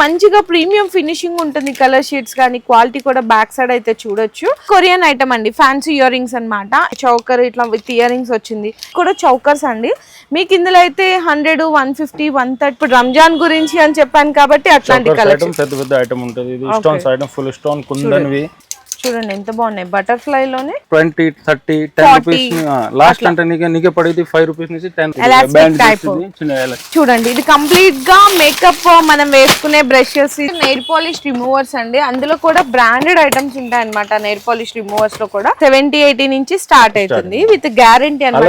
మంచిగా premium finishing ఉంటుంది colour sheets కానీ క్వాలిటీ కూడా బ్యాక్ సైడ్ అయితే చూడొచ్చు. కొరియన్ ఐటమ్ అండి ఫ్యాన్సీ ఇయర్ రింగ్స్ అనమాట చౌకర్ ఇట్లా విత్ ఇయర్ రింగ్స్ వచ్చింది. కూడా చౌకర్స్ అండి. మీకు ఇందులో అయితే hundred one fifty one thirty ఇప్పుడు రంజాన్ గురించి అని చెప్పాను కాబట్టి అట్లాంటి కలెక్షన్ పెద్ద పెద్ద ఐటమ్ ఉంటుంది. ఇది స్టోన్స్ ఐటమ్ ఫుల్ స్టోన్ కుందన్వి. చూడండి ఎంత బాగున్నాయి. బటర్ఫ్లై లోనే twenty thirty ten rupees last అంటే నీకే పడేది ఫైవ్ రూపీస్ నుంచి టెన్. చూడండి ఇది కంప్లీట్గా మేకప్ మనం వేసుకునే బ్రషెస్ నెయిల్ పాలిష్ రిమూవర్స్ అండి. అందులో కూడా బ్రాండెడ్ ఐటమ్స్ ఉంటాయి అనమాట నెయిల్ పాలిష్ రిమూవర్స్లో కూడా. సెవెంటీ ఎయిటీ నుంచి స్టార్ట్ అవుతుంది. విత్ గ్యారంటీ అనమాట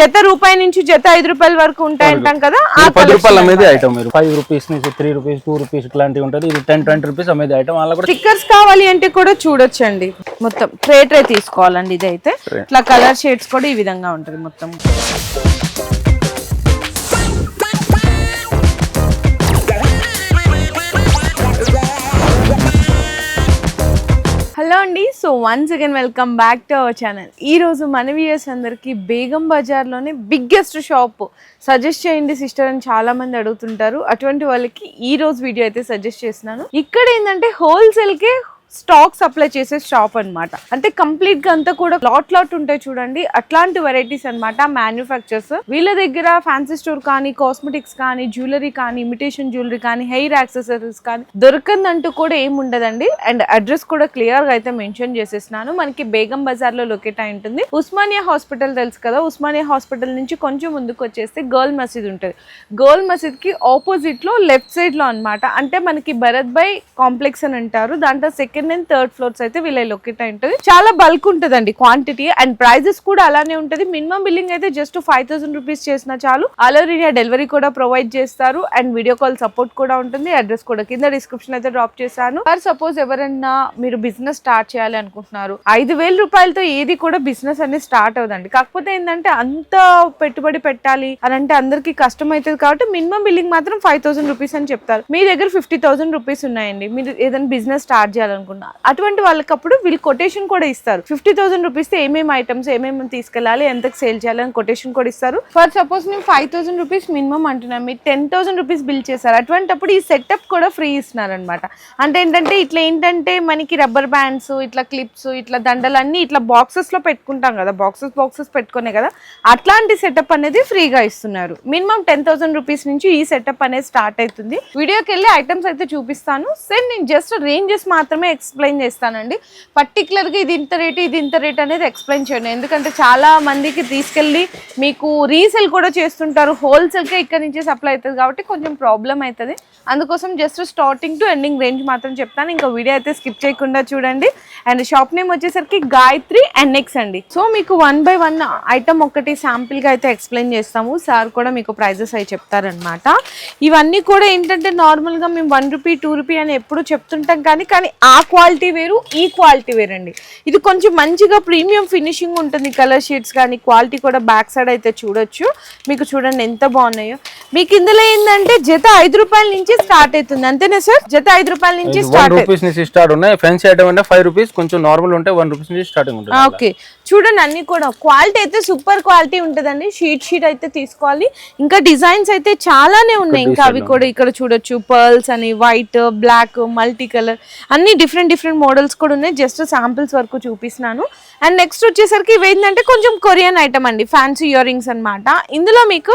జత రూపాయి నుంచి జత ఐదు రూపాయల వరకు ఉంటాయి అంటాం కదా పది రూపాయలు ఐటమ్ ఫైవ్ రూపీస్ నుంచి త్రీ రూపీస్ టూ రూపీస్ ఇట్లాంటివి ఉంటుంది. ఇది టెన్ ట్వంటీ రూపీస్ అమ్మేది ఐటమ్ అలా కూడా స్టిక్కర్స్ కావాలి అంటే కూడా చూడొచ్చండి. మొత్తం ట్రే ట్రే తీసుకోవాలండి ఇదైతే. ఇట్లా కలర్ షేడ్స్ కూడా ఈ విధంగా ఉంటుంది మొత్తం. హలో అండి. So once again welcome back to our channel ఈ రోజు మన వ్యూయర్స్ అందరికి బేగం బజార్లోనే బిగ్గెస్ట్ షాప్ సజెస్ట్ చేయండి సిస్టర్ అని చాలా మంది అడుగుతుంటారు. అటువంటి వాళ్ళకి ఈ రోజు వీడియో అయితే సజెస్ట్ చేస్తున్నాను. ఇక్కడ ఏంటంటే హోల్సేల్కే స్టాక్ సప్లై చేసే షాప్ అన్నమాట. అంటే కంప్లీట్గా అంతా కూడా లాట్ లాట్ ఉంటాయి చూడండి. అట్లాంటి వెరైటీస్ అన్నమాట మ్యానుఫ్యాక్చర్స్ వీళ్ళ దగ్గర ఫ్యాన్సీ స్టోర్ కానీ కాస్మెటిక్స్ కానీ జ్యువెలరీ కానీ ఇమిటేషన్ జ్యువెలరీ కానీ హెయిర్ యాక్సెసరీస్ కానీ దొరకందంటూ కూడా ఏముండదండి ఉండదండి. అండ్ అడ్రస్ కూడా క్లియర్గా అయితే మెన్షన్ చేసేసినాను మనకి బేగం బజార్లో లొకేట్ అయి ఉంటుంది. ఉస్మానియా హాస్పిటల్ తెలుసు కదా. ఉస్మానియా హాస్పిటల్ నుంచి కొంచెం ముందుకు వచ్చేస్తే గర్ల్ మసీద్ ఉంటుంది. గర్ల్ మసీద్కి ఆపోజిట్లో లెఫ్ట్ సైడ్లో అన్నమాట. అంటే మనకి భరత్ బై కాంప్లెక్స్ అని అంటారు. దాంట్లో సెకండ్ అండ్ థర్డ్ ఫ్లోర్స్ అయితే వీళ్ళ లొకేట్ అయి ఉంటుంది. చాలా బల్క్ ఉంటుందండి క్వాంటిటీ అండ్ ప్రైజెస్ కూడా అలానే ఉంటుంది. మినిమం బిల్లింగ్ అయితే జస్ట్ ఫైవ్ థౌసండ్ రూపీస్ చేసినా చాలు. ఆల్ ఓవర్ ఇండియా డెలివరీ కూడా ప్రొవైడ్ చేస్తారు అండ్ వీడియో కాల్ సపోర్ట్ కూడా ఉంటుంది. అడ్రస్ కూడా కింద డిస్క్రిప్షన్ అయితే డ్రాప్ చేశాను. ఫర్ సపోజ్ ఎవరైనా మీరు బిజినెస్ స్టార్ట్ చేయాలి అనుకుంటున్నారు. ఐదు వేల రూపాయలతో ఏది కూడా బిజినెస్ అనేది స్టార్ట్ అవుదండి కాకపోతే ఏంటంటే అంత పెట్టుబడి పెట్టాలి అని అంటే అందరికీ కష్టం అవుతుంది కాబట్టి మినిమం బిల్లింగ్ మాత్రం ఫైవ్ థౌసండ్ రూపీస్ అని చెప్తారు. మీ దగ్గర ఫిఫ్టీ థౌసండ్ రూపీస్ ఉన్నాయండి. మీరు ఏదైనా బిజినెస్ స్టార్ట్ చేయాలనుకున్నారు అటువంటి వాళ్ళకప్పుడు వీళ్ళు కొటేషన్ కూడా ఇస్తారు. ఫిఫ్టీ థౌసండ్ రూపీస్ ఏమేమి ఐటమ్స్ ఏమేమి తీసుకెళ్ళాలి ఎంతకు సేల్ చేయాలని కొటేషన్ కూడా ఇస్తారు. ఫర్ సపోజ్ నేను ఫైవ్ థౌసండ్ రూపీస్ మినిమం అంటున్నాను మీరు టెన్ థౌసండ్ రూపీస్ బిల్ చేశారు. అటువంటిప్పుడు ఈ సెటప్ కూడా ఫ్రీ ఇస్తున్నారనమాట అంటే ఏంటంటే ఇట్లా ఏంటంటే మనకి రబ్బర్ బ్యాండ్స్ ఇట్లా క్లిప్స్ ఇట్లా దండలు అన్ని ఇట్లా బాక్సెస్లో పెట్టుకుంటాం కదా. బాక్సెస్ బాక్సెస్ పెట్టుకునే కదా. అట్లాంటి సెటప్ అనేది ఫ్రీగా ఇస్తున్నారు. మినిమం టెన్ థౌసండ్ రూపీస్ నుంచి ఈ సెటప్ అనేది స్టార్ట్ అవుతుంది. వీడియోకి వెళ్ళి ఐటమ్స్ అయితే చూపిస్తాను. సార్ నేను జస్ట్ రేంజెస్ మాత్రమే ఎక్స్ప్లెయిన్ చేస్తానండి. పర్టికులర్గా ఇది ఇంత రేట్ ఇది ఇంత రేట్ అనేది ఎక్స్ప్లెయిన్ చేయండి. ఎందుకంటే చాలా మందికి తీసుకెళ్ళి మీకు రీసేల్ కూడా చేస్తుంటారు. హోల్సేల్కే ఇక్కడ నుంచి సప్లై అవుతుంది కాబట్టి కొంచెం ప్రాబ్లం అవుతుంది. అందుకోసం just starting to ending range మాత్రం చెప్తాను. ఇంకా వీడియో అయితే స్కిప్ చేయకుండా చూడండి. అండ్ షాప్ నేమ్ వచ్చేసరికి గాయత్రి అండ్ అండి. సో మీకు వన్ బై వన్ ఐటమ్ ఒకటి శాంపిల్గా అయితే ఎక్స్ప్లెయిన్ చేస్తాము. సార్ కూడా మీకు ప్రైజెస్ అవి చెప్తారనమాట ఇవన్నీ కూడా ఏంటంటే నార్మల్గా మేము వన్ రూపీ టూ రూపీ అని ఎప్పుడు చెప్తుంటాం కానీ కానీ ఆ క్వాలిటీ వేరు ఈ క్వాలిటీ వేరండి. ఇది కొంచెం మంచిగా ప్రీమియం ఫినిషింగ్ ఉంటుంది కలర్ షీట్స్ కానీ క్వాలిటీ కూడా బ్యాక్ సైడ్ అయితే చూడొచ్చు. మీకు చూడండి ఎంత బాగున్నాయో. మీకు ఇందులో ఏంటంటే జత ఐదు రూపాయల నుంచి స్టార్ట్ అవుతుంది. అంతేనా సార్? జత ఐదు రూపాయల నుంచి స్టార్ట్ రూపీస్ నుంచి స్టార్ట్ ఉన్నాయి. ఫ్యాన్సీ ఐటమ్ అంటే ఫైవ్ రూపీస్ కొంచెం నార్మల్ ఉంటే వన్ రూపీస్ నుంచి స్టార్టింగ్ ఉంటుంది. ఓకే. చూడండి అన్ని కూడా. క్వాలిటీ అయితే సూపర్ క్వాలిటీ ఉంటుందండి. షీట్ షీట్ అయితే తీసుకోవాలి. ఇంకా డిజైన్స్ అయితే చాలానే ఉన్నాయి. ఇంకా అవి కూడా ఇక్కడ చూడొచ్చు. పర్ల్స్ అని వైట్ బ్లాక్ మల్టీ కలర్ అన్ని డిఫరెంట్ డిఫరెంట్ మోడల్స్ కూడా ఉన్నాయి. జస్ట్ శాంపిల్స్ వరకు చూపిస్తున్నాను. అండ్ నెక్స్ట్ వచ్చేసరికి ఇవి ఏంటంటే కొంచెం కొరియన్ ఐటమ్ అండి. ఫ్యాన్సీ ఇయర్ రింగ్స్ అనమాట ఇందులో మీకు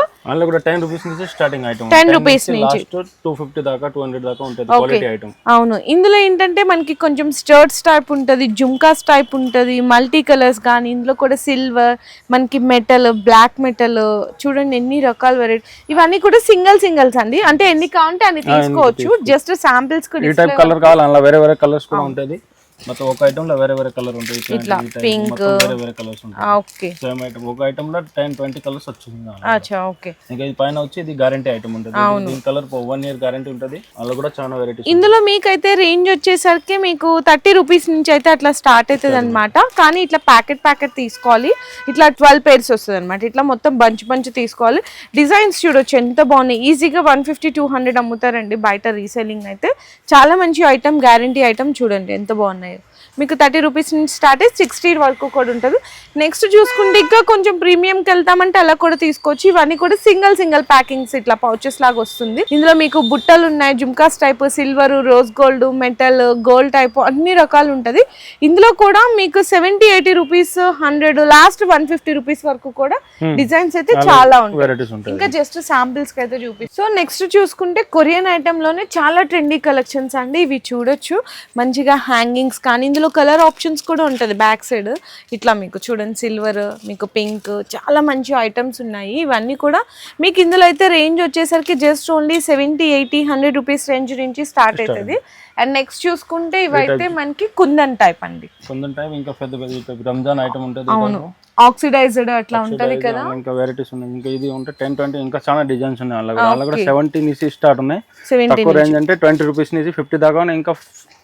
టెన్ రూపీస్ నుంచి స్టార్టింగ్ ఐటమ్ 10 rupees నుంచి. లాస్ట్ టూ ఫిఫ్టీ దాకా టూ హండ్రెడ్ దాకా ఉంటుంది క్వాలిటీ ఐటమ్ అవును. ఇందులో ఏంటంటే మనకి కొంచెం స్టర్ట్స్ టైప్ ఉంటుంది జుమ్కాస్ టైప్ ఉంటుంది మల్టీ కలర్స్ కానీ ఇందులో కూడా సిల్వర్ మనకి మెటల్ బ్లాక్ మెటల్ చూడండి ఎన్ని రకాల వెరైటీ ఇవన్నీ కూడా సింగిల్ సింగిల్స్ అండి. అంటే ఎన్ని కావాలంటే అన్ని తీసుకోవచ్చు జస్ట్ శాంపిల్స్ ఈ టైప్ కలర్ కావాలి అందులో వేరే వేరే కలర్స్ కూడా ఉంటుంది మొత్తం ఒక ఐటమ్లో వేరే వేరే కలర్ ఉంటుంది ఇట్లా pink. వేరే వేరే కలర్స్ ఉంటాయి. ఓకే. సేమ్ ఐటమ్ ఒక ఐటమ్లో టెన్ ట్వంటీ కలర్స్ వచ్చింది అచ్చా ఓకే. ఇంకా ఇది పైన వచ్చి ఇది గ్యారంటీ ఐటమ్ ఉంటుంది. దీని కలర్ వన్ ఇయర్ గ్యారంటీ ఉంటుంది. అందులో కూడా చాలా వెరైటీస్ ఇందులో మీకైతే రేంజ్ వచ్చేసరికి మీకు థర్టీ రూపీస్ నుంచి అయితే అట్లా స్టార్ట్ అవుతుంది అనమాట కానీ ఇట్లా ప్యాకెట్ ప్యాకెట్ తీసుకోవాలి. ఇట్లా ట్వెల్వ్ పేర్స్ వస్తుంది అనమాట ఇట్లా మొత్తం బంచ్ బంచ్ తీసుకోవాలి. డిజైన్స్ చూడొచ్చు ఎంత బాగున్నాయి. ఈజీగా వన్ ఫిఫ్టీ టూ హండ్రెడ్ అమ్ముతారండి బయట రీసెల్లింగ్ అయితే. చాలా మంచి ఐటమ్ గ్యారంటీ ఐటమ్ చూడండి ఎంత బాగున్నాయి. మీకు థర్టీ రూపీస్ నుంచి స్టార్ట్ అయ్యి సిక్స్టీ వరకు కూడా ఉంటుంది. నెక్స్ట్ చూసుకుంటే ఇంకా కొంచెం ప్రీమియంకి వెళ్తామంటే అలా కూడా తీసుకోవచ్చు. ఇవన్నీ కూడా సింగిల్ సింగిల్ ప్యాకింగ్స్ ఇట్లా పౌచెస్ లాగా వస్తుంది. ఇందులో మీకు బుట్టలు ఉన్నాయి jhumkas type silver rose gold metal gold type అన్ని రకాలు ఉంటుంది. ఇందులో కూడా మీకు seventy eighty rupees hundred last one fifty rupees వరకు కూడా డిజైన్స్ అయితే చాలా ఉంటాయి. ఇంకా జస్ట్ శాంపిల్స్కి అయితే చూపి సో నెక్స్ట్ చూసుకుంటే కొరియన్ ఐటమ్లోనే చాలా ట్రెండీ కలెక్షన్స్ అండి. ఇవి చూడొచ్చు. మంచిగా హ్యాంగింగ్స్ కానీ ఇందులో కలర్ ఆప్షన్స్ కూడా ఉంటుంది బ్యాక్ సైడ్ ఇట్లా మీకు చూడండి సిల్వర్ మీకు పింక్ చాలా మంచి ఐటమ్స్ ఉన్నాయి. ఇవన్నీ కూడా మీకు ఇందులో అయితే రేంజ్ వచ్చేసరికి just only seventy eighty hundred rupees range నుంచి స్టార్ట్ అవుతుంది అండ్ నెక్స్ట్ చూసుకుంటే ఇవైతే మనకి కుందన్ టైప్ అండి. కొంచెం టైం ఇంకా పెద్ద పెద్ద రంజాన్ ఐటమ్ ఉంటుంది అవును. ఆక్సిడైజ్డ్ అట్లా ఉంటది కదా. ఇంకా వెరైటీస్ ఉన్నాయి. ఇంకా ఇది ఉంటే టెన్ ట్వంటీ ఇంకా చాలా డిజైన్స్ ఉన్నాయి వాళ్ళ కూడా సెవెంటీ నుంచి స్టార్ట్ ఉన్నాయి. సెవెంటీ తక్కువ రేంజ్ అంటే ట్వంటీ రూపీస్ నుంచి ఫిఫ్టీ దాకా. ఇంకా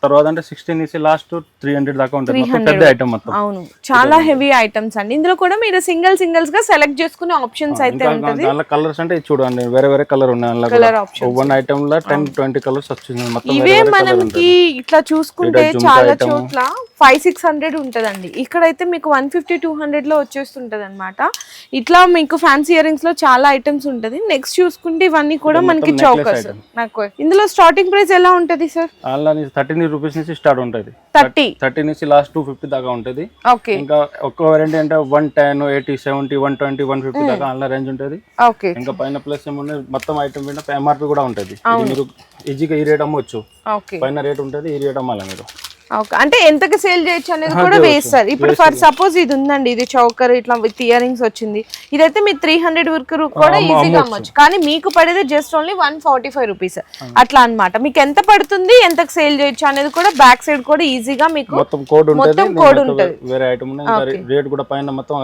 తర్వాత అంటే సిక్స్టీ నుంచి లాస్ట్ త్రీ హండ్రెడ్ దాకా ఉంటుంది. పెద్ద ఐటమ్ మొత్తం. అవును. చాలా హెవీ ఐటమ్స్ అండి. ఇందులో కూడా మీరు సింగిల్ సింగిల్స్గా సెలెక్ట్ చేసుకునే ఆప్షన్స్ అయితే ఉంటది. దానిలో కలర్స్ అంటే చూడండి వేరే వేరే కలర్ ఉన్నాయి కలర్ ఆప్షన్ వన్ ఐటమ్లో టెన్ ట్వంటీ కలర్స్ వచ్చింది. మొత్తం ఇవే మనకి. ఇట్లా చూసుకుంటే ఇక్కడ చాలా. చోట్ల ఫైవ్ సిక్స్ హండ్రెడ్ ఉంటదండి. ఇక్కడైతే మీకు వన్ ఫిఫ్టీ టూ హండ్రెడ్లో వచ్చేస్తుంటది అనమాట ఇట్లా మీకు ఫ్యాన్సీ ఇయరింగ్స్లో చాలా ఐటమ్స్ ఉంటది. నెక్స్ట్ చూసుకుంటే ఇవన్నీ కూడా మనకి item. నాకు ఇందులో స్టార్టింగ్ ప్రైస్ ఎలా ఉంటది సార్ థర్టీన్ రూపీస్ నుంచి స్టార్ట్ ఉంటుంది. థర్టీ థర్టీ నుంచి లాస్ట్ టూ ఫిఫ్టీ దాకా ఉంటుంది. ఇంకా ఒక్క వెరైటీ అంటే one ten eighty seventy one twenty one fifty దాకా అందులో రేంజ్ ఉంటుంది. ఇంకా పైన ప్లస్ ఏమున్నాయి మొత్తం ఐటమ్ మీద ఎంఆర్పి కూడా ఉంటుంది. మీరు ఈజీగా ఈ రేట్ అమ్మవచ్చు పైన రేట్ ఉంటుంది ఈ రేట్ అమ్మాలి మీరు? ఓకే. అంటే ఎంతకి సేల్ చేయొచ్చు అనేది కూడా వేస్తారు ఇప్పుడు ఫర్ సపోజ్ ఇది ఉందండి ఇది చౌకర్ ఇట్లా విత్ ఇయర్ రింగ్స్ వచ్చింది. ఇదైతే మీరు త్రీ హండ్రెడ్ వరకు కూడా ఈజీగా అమ్మొచ్చు. కానీ మీకు పడేది just only one forty five rupees అట్లా అన్నమాట. మీకు ఎంత పడుతుంది ఎంతకు సేల్ చేయొచ్చు అనేది కూడా బ్యాక్ సైడ్ కూడా ఈజీగా మీకు మొత్తం కోడ్ ఉంటుంది. మొత్తం మొత్తం ఉంటది. వేరే ఐటమ్ రేట్ కూడా పైన మొత్తం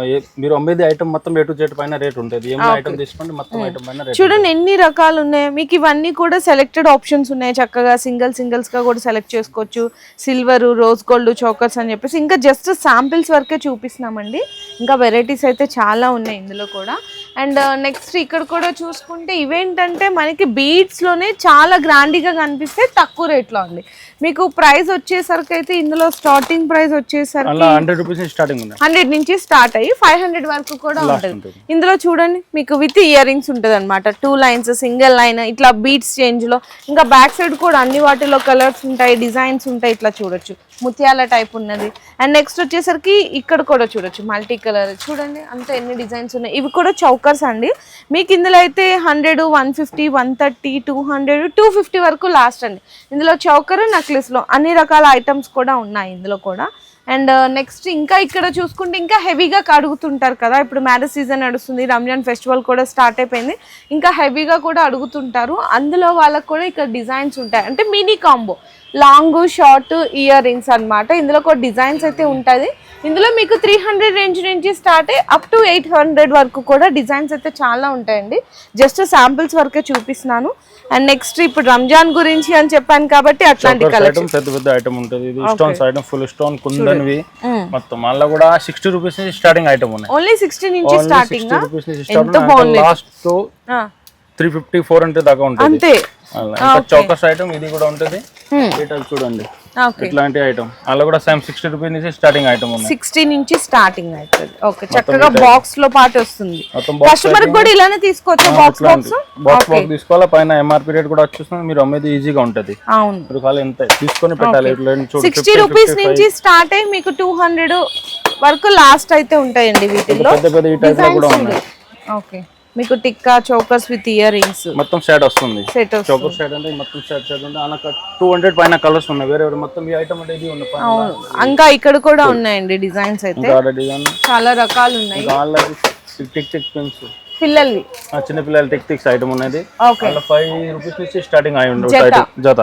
మీరు అమ్మేది ఐటమ్ మొత్తం ఏ టు జెడ్ పైన రేట్ ఉంటుంది. ఐటమ్ తీసుకోండి మొత్తం ఐటమ్ పైన చూడండి ఎన్ని రకాలు ఉన్నాయి. మీకు ఇవన్నీ కూడా సెలెక్టెడ్ ఆప్షన్స్ ఉన్నాయి. చక్కగా సింగిల్ సింగిల్స్గా కూడా సెలెక్ట్ చేసుకోవచ్చు. సిల్వర్ రోజ్ గోల్డ్ చోకర్స్ అని చెప్పేసి ఇంకా జస్ట్ శాంపిల్స్ వరకే చూపిస్తున్నామండి. ఇంకా వెరైటీస్ అయితే చాలా ఉన్నాయి ఇందులో కూడా. అండ్ uh, నెక్స్ట్ ఇక్కడ కూడా చూసుకుంటే ఇవేంటంటే మనకి బీడ్స్లోనే చాలా గ్రాండీగా కనిపిస్తే తక్కువ రేట్లో ఉంది మీకు ప్రైస్ వచ్చేసరికి అయితే ఇందులో స్టార్టింగ్ ప్రైస్ వచ్చేసరికి హండ్రెడ్ రూపీస్ నుంచి స్టార్టింగ్ ఉన్నాయి హండ్రెడ్ నుంచి స్టార్ట్ అయ్యి ఫైవ్ హండ్రెడ్ వరకు కూడా ఉంటుంది. ఇందులో చూడండి మీకు విత్ ఇయర్ రింగ్స్ ఉంటుంది అనమాట టూ లైన్స్ సింగిల్ లైన్ ఇట్లా బీట్స్ చేంజ్లో. ఇంకా బ్యాక్ సైడ్ కూడా అన్ని వాటిలో కలర్స్ ఉంటాయి డిజైన్స్ ఉంటాయి ఇట్లా చూడొచ్చు. ముత్యాల టైప్ ఉన్నది. అండ్ నెక్స్ట్ వచ్చేసరికి ఇక్కడ కూడా చూడొచ్చు మల్టీ కలర్ చూడండి అంత ఎన్ని డిజైన్స్ ఉన్నాయి. ఇవి కూడా చౌకర్స్ అండి. మీకు ఇందులో అయితే hundred one fifty one thirty two hundred two fifty వరకు లాస్ట్ అండి. ఇందులో చౌకర్ నెక్లెస్లో అన్ని రకాల ఐటమ్స్ కూడా ఉన్నాయి ఇందులో కూడా. అండ్ నెక్స్ట్ uh, ఇంకా ఇక్కడ చూసుకుంటే ఇంకా హెవీగా అడుగుతుంటారు కదా. ఇప్పుడు మ్యారేజ్ సీజన్ నడుస్తుంది రంజాన్ ఫెస్టివల్ కూడా స్టార్ట్ అయిపోయింది. ఇంకా హెవీగా కూడా అడుగుతుంటారు. అందులో వాళ్ళకు కూడా ఇక్కడ డిజైన్స్ ఉంటాయి. అంటే mini combo long short earrings అనమాట ఇందులో కూడా డిజైన్స్ అయితే ఉంటుంది ఇందులో మీకు త్రీ హండ్రెడ్ రేంజ్ నుంచి స్టార్ట్ అయ్యి అప్ టు ఎయిట్ హండ్రెడ్ వరకు కూడా డిజైన్స్ అయితే చాలా ఉంటాయండి. జస్ట్ శాంపిల్స్ వరకే చూపిస్తున్నాను. అండ్ నెక్స్ట్ ఇప్పుడు రంజాన్ గురించి అని చెప్పాను కాబట్టి అట్లాంటి కలెక్షన్ పెద్ద పెద్ద ఐటమ్ ఉంటుంది. ఇది స్టోన్స్ ఐటమ్ ఫుల్ స్టోన్ కుందన్వి మొత్తం మళ్ళీ కూడా సిక్స్టీ రూపీస్ నుంచి స్టార్టింగ్ ఐటమ్ ఉన్నాయి. ఓన్లీ సిక్స్టీ నుంచి స్టార్టింగ్ ఎంత బాగుంది. Last three fifty four hundred దాకా ఉంటుంది. అంతే. చౌకస్ ఐటమ్ ఇది కూడా ఉంటుంది. ఈ type చూడండి. ఇట్లాంటి ఐటమ్ అలా కూడా సేమ్ సిక్స్టీ రూపీస్ నుంచి స్టార్టింగ్ ఐటమ్ ఉన్నాయి సిక్స్టీ నుంచి స్టార్టింగ్ అవుతుంది ఓకే చక్కగా బాక్స్లో పాటు వస్తుంది. కస్టమర్ కూడా ఇలానే తీసుకోవచ్చు. బాక్స్ బాక్స్ బాక్స్ బాక్స్ తీసుకోవాలా? పైన ఎంఆర్పి రేట్ కూడా వచ్చేస్తుంది. మీరు అమ్మేది ఈజీగా ఉంటది. అవును. మీరు ఖాళీ ఎంత తీసుకొని పెట్టాలి. సిక్స్టీ రూపీస్ నుంచి స్టార్ట్ అయ్యి మీకు టూ హండ్రెడ్ వరకు లాస్ట్ అయితే ఉంటాయండి వీటిల్లో. పెద్ద పెద్ద ఈ టైప్లో కూడా ఉన్నాయి. ఓకే మీకు tikka chokers with earrings. మొత్తం షేడ్ వస్తుంది. సెట్ చౌకర్ షేడ్ అంటే మొత్తం షేడ్ షేడ్ ఉంది అలా టూ హండ్రెడ్ పైన కలర్స్ ఉన్నాయి. వేరే వేరే మొత్తం ఈ ఐటమ్ అంటే ఇది పైన అవును. ఇంకా ఇక్కడ కూడా ఉన్నాయండి డిజైన్స్ అయితే. చాలా రకాలు ఉన్నాయి. టిక్ టిక్ పెన్స్ పిల్లల్వి చిన్న పిల్లల టిక్ టిక్స్ ఐటమ్ ఉన్నది. ఫైవ్ రూపీస్ నుంచి స్టార్టింగ్ అయి ఉండవు జత.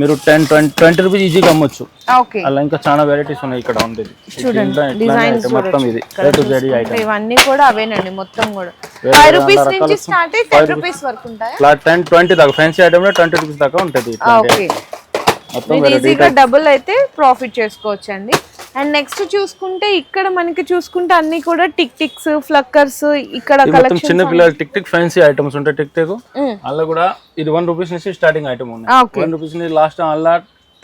మీరు టెన్ ట్వంటీ ట్వంటీ రూపీస్ ఈజీగా అమ్మొచ్చు. ఓకే అలా ఇంకా చాలా వెరైటీస్ ఉన్నాయి ఇక్కడ item మొత్తం ఇది. ఇవన్నీ కూడా అవేనండి మొత్తం కూడా. ఫైవ్ రూపీస్ నుంచి స్టార్ట్ అయ్యి టెన్ రూపీస్ వరకు ఉంటాయా? టెన్ ట్వంటీ దాకా ఫ్యాన్సీ ఐటమ్లో ట్వంటీ రూపీస్ దాకా ఉంటుంది ఈజీగా డబుల్ అయితే ప్రాఫిట్ చేసుకోవచ్చు అండి నెక్స్ట్ చూసుకుంటే ఇక్కడ మనకి చూసుకుంటే అన్ని కూడా టిక్ టిక్స్ ఫ్లక్కర్స్ ఇక్కడ కలెక్షన్ చిన్న పిల్లల టిక్ టిక్ ఫ్యాన్సీ ఐటమ్స్ ఉంటాయి టిక్ టిక్. అలా కూడా ఇది వన్ రూపీస్ నుంచి స్టార్టింగ్ ఐటమ్ ఉన్నాయి. ఓకే వన్ రూపీస్ నుంచి లాస్ట్ అలా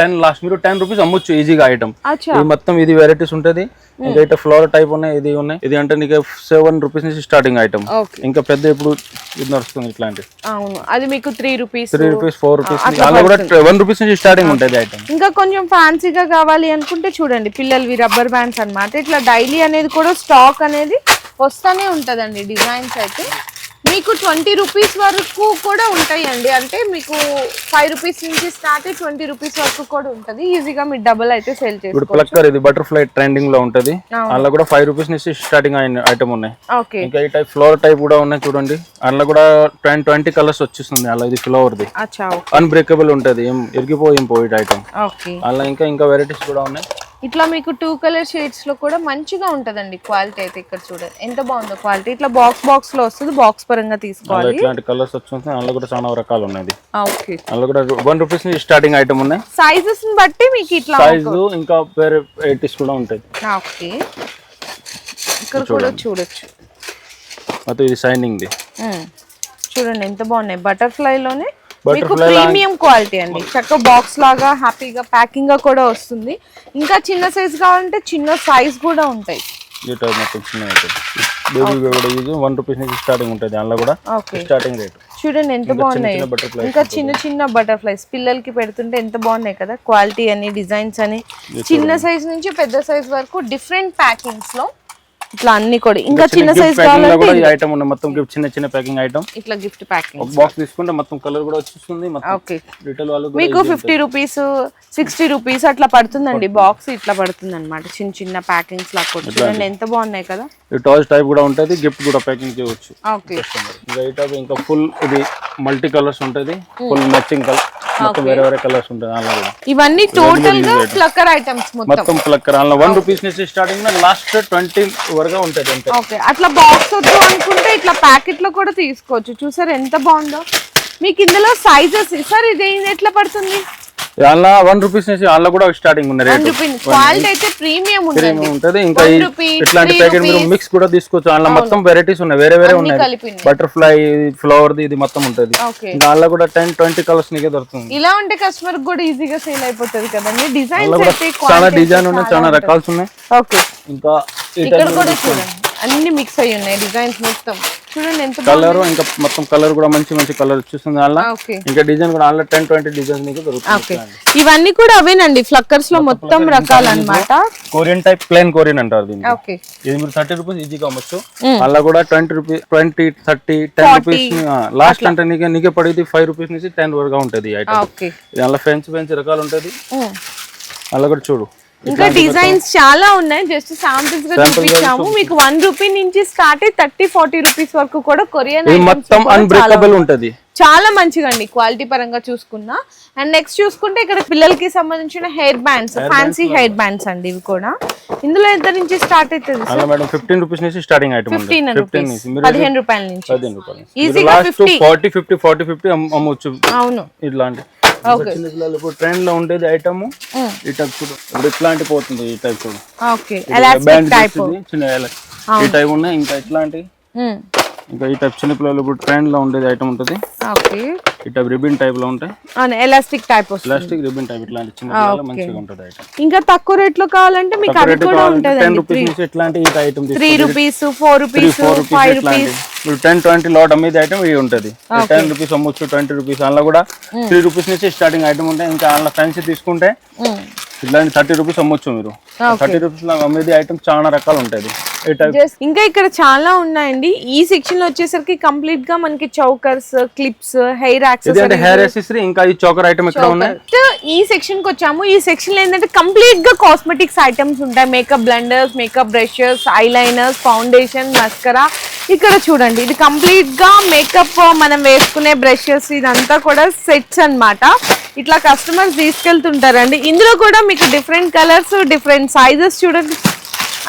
టెన్ లాస్ట్ మీరు టెన్ రూపీస్ అమ్మొచ్చు ఈజీగా ఐటమ్. ఇది మొత్తం ఇది వెరైటీస్ ఉంటది. ఇంకా ఇట్లా ఫ్లోర్ టైప్ ఉన్నాయి ఇది ఉన్నాయి. ఇది అంటే నీకు సెవెన్ రూపీస్ నుంచి స్టార్టింగ్ ఐటమ్ ఇంకా పెద్ద ఇప్పుడు ఇది నడుస్తుంది ఇట్లాంటి అవును. అది మీకు three rupees three rupees four rupees అలా కూడా వన్ రూపీస్ నుంచి స్టార్టింగ్ ఉంటుంది ఐటమ్ ఇంకా కొంచెం ఫ్యాన్సీగా కావాలి అనుకుంటే చూడండి పిల్లలవి రబ్బర్ బ్యాండ్స్ అన్నమాట. ఇట్లా డైలీ అనేది కూడా స్టాక్ అనేది వస్తూనే ఉంటుందండి డిజైన్స్ అయితే. మీకు ట్వంటీ రూపీస్ వరకు కూడా ఉంటాయండి. అంటే మీకు ఫైవ్ రూపీస్ నుంచి స్టార్ట్ ట్వంటీ రూపీస్ వరకు కూడా ఉంటుంది. ఈజీగా మీరు డబుల్ అయితే సేల్ ఇప్పుడు చేసుకోవచ్చు ప్లక్కర్ ఇది బటర్ఫ్లై ట్రెండింగ్లో ఉంటది. అందులో కూడా ఫైవ్ రూపీస్ నుంచి స్టార్టింగ్ అయిన ఐటమ్ ఉన్నాయి. ఓకే. ఇంకా ఈ టైప్ ఫ్లవర్ టైప్ కూడా ఉన్నాయి చూడండి. అందులో కూడా ట్వంటీ ట్వంటీ కలర్స్ వచ్చేస్తుంది అలా ఇది ఫ్లవర్ ది. అన్బ్రేకబుల్ ఉంటది. ఏం పోయి ఐటమ్ అలా ఇంకా ఇంకా వెరైటీస్ కూడా ఉన్నాయి. ఇట్లా మీకు టూ కలర్ షేడ్స్లో కూడా మంచిగా ఉంటదండి క్వాలిటీ అయితే ఇక్కడ చూడండి. ఎంత బాగుందో క్వాలిటీ ఇట్లా బాక్స్ బాక్స్లో వస్తుంది బాక్స్ పరంగా తీసుకోవాలి. ఇట్లాంటి కలర్స్ వచ్చేసి అందులో కూడా చాలా రకాలు ఉన్నాయి. ఓకే. అందులో కూడా వన్ రూపీస్ స్టార్టింగ్ ఐటమ్ ఉన్నాయి. సైజెస్ బట్టి మీకు ఇట్లా సైజు ఇంకా వేరే ఎయిటీస్ కూడా ఉంటాయి. ఓకే. ఇక్కడ కూడా చూడొచ్చు. మొత్తం ఇది షైనింగ్. చూడండి ఎంత బాగున్నాయి. బటర్ఫ్లై లోనే మీకు ప్రీమియం క్వాలిటీ అండి. చక్కగా బాక్స్ లాగా హ్యాపీగా ప్యాకింగ్గా కూడా వస్తుంది. ఇంకా చిన్న సైజ్ కావాలంటే చిన్న సైజ్ కూడా ఉంటాయి. ఈ టైప్ మొత్తం చిన్న ఐటమ్ బేబీ కూడా ఇది వన్ రూపీస్ నుంచి స్టార్టింగ్ ఉంటుంది అందులో కూడా ఓకే స్టార్టింగ్ రేట్ చూడండి ఎంత బాగున్నాయి. ఇంకా చిన్న చిన్న బటర్ఫ్లైస్ పిల్లలకి పెడుతుంటే ఎంత బాగున్నాయి కదా. క్వాలిటీ అని డిజైన్స్ అని. చిన్న సైజ్ నుంచి పెద్ద సైజ్ వరకు డిఫరెంట్ ప్యాకింగ్స్లో ఇట్లా అన్ని కూడా. ఇంకా చిన్న సైజ్ కావాలంటే ఐటమ్ ఉన్నాయి మొత్తం gift చిన్న చిన్న ప్యాకింగ్ ఐటమ్ ఇట్లా గిఫ్ట్ ప్యాకింగ్ ఒక బాక్స్ తీసుకుంటే మొత్తం కలర్ కూడా వచ్చేస్తుంది మొత్తం ఓకే రిటైల్ వాళ్ళు కూడా మీకు ఫిఫ్టీ రూపీస్ సిక్స్టీ రూపీస్ అట్లా పడుతుందండి. బాక్స్ ఇట్లా పడుతుంది అనమాట చిన్న చిన్న ప్యాకింగ్స్ లా కూడా. చూడండి ఎంత బాగున్నాయి కదా. ఈ టాయ్స్ టైప్ కూడా ఉంటుంది గిఫ్ట్ కూడా ప్యాకింగ్ చేయవచ్చు. ఓకే ఇంకా ఫుల్ ఇది మల్టీ కలర్స్ ఉంటుంది. ఫుల్ మ్యాచింగ్ కలర్ మొత్తం వేరే వేరే కలర్స్ ఉంటుంది అందులో ఇవన్నీ టోటల్గా ఫ్లక్కర్ ఐటమ్స్ మొత్తం. మొత్తం ప్లక్కర్ అందులో వన్ రూపీస్ నుంచి స్టార్టింగ్ లాస్ట్ ట్వంటీ వరకు ఉంటుంది అంతే ఓకే అట్లా బాక్స్ వద్దు అనుకుంటే ఇట్లా ప్యాకెట్లో కూడా తీసుకోవచ్చు. చూసారు ఎంత బాగుందో? మీకు ఇందులో సైజెస్ సార్ ఇది ఎట్లా పడుతుంది? అందులో వన్ రూపీస్ నుంచి అందులో కూడా స్టార్టింగ్ ఉన్న రేట్. క్వాలిటీ అయితే ప్రీమియం ఉంటుంది ఉంటది. ఇంకా ఇట్లాంటి ప్యాకెట్ మీరు. మిక్స్ కూడా తీసుకోవచ్చు. అందులో మొత్తం వెరైటీస్ ఉన్నాయి. వేరే వేరే ఉన్నాయి. బటర్ఫ్లై ఫ్లవర్ ది ఇది మొత్తం ఉంటది. ఇంకా అందులో కూడా టెన్ ట్వంటీ కలర్స్ నీకే దొరుకుతుంది. ఇలా ఉంటే కస్టమర్ కూడా ఈజీగా సేల్ అయిపోతుంది కదండి. డిజైన్స్ అందులో కూడా అయితే చాలా డిజైన్ ఉన్నాయి చాలా రకాల్స్ ఉన్నాయి. ఓకే ఇంకా ఈ ఇక్కడ కూడా చూడండి. అన్ని మిక్స్ అయ్యి ఉన్నాయి డిజైన్స్ మొత్తం. చూడండి ఎంత కలర్ ఇంకా మొత్తం కలర్ కూడా మంచి మంచి కలర్ వచ్చేస్తుంది అందులో ఓకే ఇంకా డిజైన్ కూడా అందులో టెన్ ట్వంటీ ఓకే దొరుకుతుంది ఇవన్నీ కూడా అవేనండి ఫ్లక్కర్స్లో మొత్తం రకాలు అన్నమాట. కొరియన్ టైప్ ప్లేన్ కొరియన్ అంటారు దీన్ని. ఓకే ఇది మీరు థర్టీ రూపీస్ ఈజీగా అమ్మచ్చు అలా కూడా twenty rupees twenty thirty ten rupees last అంటే నీకే నీకే పడేది ఫైవ్ రూపీస్ నుంచి టెన్ వరకు ఉంటుంది ఐటమ్ అలా ఫెన్స్ ఫెన్స్ రకాలు ఉంటుంది. అలా కూడా చూడు. ఇంకా డిజైన్స్ చాలా ఉన్నాయి. జస్ట్ శాంపిల్స్గా చూపించాము. మీకు వన్ రూపీ నుంచి స్టార్ట్ అయ్యి థర్టీ ఫార్టీ రూపీస్ వరకు కూడా కొరియన్ మొత్తం అన్బ్రేకబుల్ ఉంటది. చాలా మంచిగా అండి క్వాలిటీ పరంగా చూసుకున్నా. అండ్ నెక్స్ట్ చూసుకుంటే ఇక్కడ పిల్లలకి సంబంధించిన hair bands fancy hair bands అండి ఇవి కూడా. ఇందులో ఎంత నుంచి స్టార్ట్ అవుతుంది మేడం ఫిఫ్టీన్ రూపీస్ నుంచి స్టార్టింగ్ ఐటమ్ ఉంది ఫిఫ్టీన్ రూపీస్ పదిహేను రూపాయల నుంచి. ఈజీగా last forty fifty forty fifty అమ్మవచ్చు. అవును. ఇట్లాంటి. చిన్న పిల్లలు ఇప్పుడు ట్రెండ్లో ఉండేది ఐటమ్ ఈ టైప్ చూడు. ఇప్పుడు ఇట్లాంటి పోతుంది ఈ టైప్ చూడు. బ్యాండ్ టైప్ చిన్న ఈ టైప్ ఉన్నాయి ఇంకా ఇట్లాంటి. ఇంకా ఈ టైప్ చిన్న పిల్లలు ఇప్పుడు ట్రెండ్లో ఉండేది ఐటమ్ ఉంటుంది. ఓకే. ఈ టైప్ రిబిన్ టైప్లో ఉంటాయి. ఎలాస్టిక్ టైప్ వస్తుంది. ప్లాస్టిక్ రిబిన్ టైప్ ఇట్లాంటి చిన్న పిల్లలు మంచిగా ఉంటుంది ఐటమ్ ఇంకా తక్కువ రేట్లో కావాలంటే మీకు అవి కూడా టెన్ ఉంటదండి. రూపీస్ నుంచి ఇట్లాంటి ఈ item three rupees four rupees four rupees five ఇట్లాంటి. రూపీస్ ఇప్పుడు టెన్ ట్వంటీ లోట్ అమ్మేది ఐటమ్ ఇవి ఉంటుంది. టెన్ రూపీస్ అమ్మొచ్చు ట్వంటీ రూపీస్ అందులో కూడా త్రీ రూపీస్ నుంచి స్టార్టింగ్ ఐటమ్ ఉంటాయి. ఇంకా అందులో ఫ్యాన్సీ తీసుకుంటే ఇట్లాంటి థర్టీ రూపీస్ అమ్మొచ్చు మీరు. థర్టీ రూపీస్లో అమ్మేది ఐటమ్ చాలా రకాలు ఉంటుంది టైప్ ఇంకా ఇక్కడ చాలా ఉన్నాయండి. ఈ సెక్షన్లో వచ్చేసరికి కంప్లీట్గా మనకి chokers clips hair hair accessory ఇంకా ఈ చోకర్ ఐటమ్ ఇక్కడ ఉన్నాయి? ఈ సెక్షన్కి వచ్చాము. ఈ సెక్షన్లో ఏంటంటే కంప్లీట్గా కాస్మెటిక్స్ ఐటమ్స్ ఉంటాయి. Makeup blenders makeup brushes eyeliners foundation mascara ఇక్కడ చూడండి. ఇది కంప్లీట్గా మేకప్ మనం వేసుకునే బ్రషెస్ ఇదంతా కూడా సెట్స్ అన్నమాట. ఇట్లా కస్టమర్స్ తీసుకెళ్తుంటారండి. ఇందులో కూడా మీకు డిఫరెంట్ కలర్స్ డిఫరెంట్ సైజెస్ చూడండి.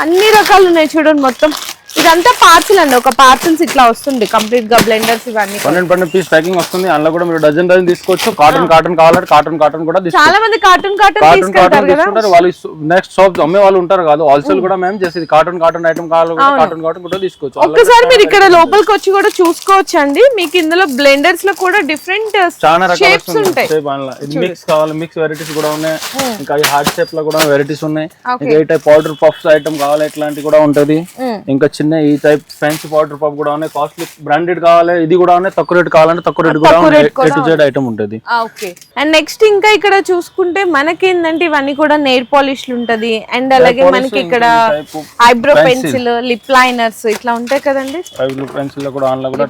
అన్ని రకాలు ఉన్నాయి చూడండి మొత్తం. ఇదంతా పార్సిల్ అండి. ఒక పార్సిల్స్ ఇట్లా వస్తుంది. కంప్లీట్గా బ్లెండర్స్ ఇవన్నీ. పన్నెండు పన్నెండు పీస్ ప్యాకింగ్ వస్తుంది. అందులో కూడా మీరు డజన్ డజన్ తీసుకోవచ్చు. కాటన్ కాటన్ కావాలంటే కాటన్ కాటన్ కూడా చాలా మంది కాటన్ తీసుకెళ్తారు కాటన్ కదా. తీసుకుంటారు. వాళ్ళు నెక్స్ట్ షాప్ అమ్మే వాళ్ళు ఉంటారు కాదు. హోల్సేల్ కూడా మేము చేసేది. కాటన్ కాటన్ ఐటమ్ కావాలి కాటన్ కాటన్ కూడా తీసుకోవచ్చు. ఒక్కసారి మీరు ఇక్కడ లోపలికి వచ్చి కూడా చూసుకోవచ్చు అండి మీకు ఇందులో బ్లెండర్స్లో కూడా డిఫరెంట్ చాలా రకాల షేప్స్ ఉంటాయి. మిక్స్ కావాలి. మిక్స్ వెరైటీస్ కూడా ఉన్నాయి. ఇంకా హార్ట్ షేప్లో కూడా వెరైటీస్ ఉన్నాయి. ఇంకా ఈ టైప్ పౌడర్ పఫ్స్ ఐటమ్ కావాలి ఇట్లాంటి కూడా ఉంటది. ఇంకా చిన్న ఈ టైప్ ఫ్యాన్సీ పౌడర్ పఫ్ కూడా ఉన్నాయి. కాస్ట్లీ బ్రాండెడ్ కావాలి ఇది కూడా ఉన్నాయి. తక్కువ రేట్ కావాలంటే తక్కువ రేట్ కూడా ఉన్నాయి ఏ టు జెడ్ ఐటమ్ ఉంటది. ఓకే. అండ్ నెక్స్ట్ ఇంకా ఇక్కడ చూసుకుంటే మనకేందంటే ఇవన్నీ కూడా నెయిల్ పాలిష్లు ఉంటది. అండ్ అలాగే మనకి ఇక్కడ ఐబ్రో పెన్సిల్ లిప్ లైనర్స్ ఇట్లా ఉంటాయి కదండి? ఫైవ్ పెన్సిల్లో కూడా ఆన్లో కూడా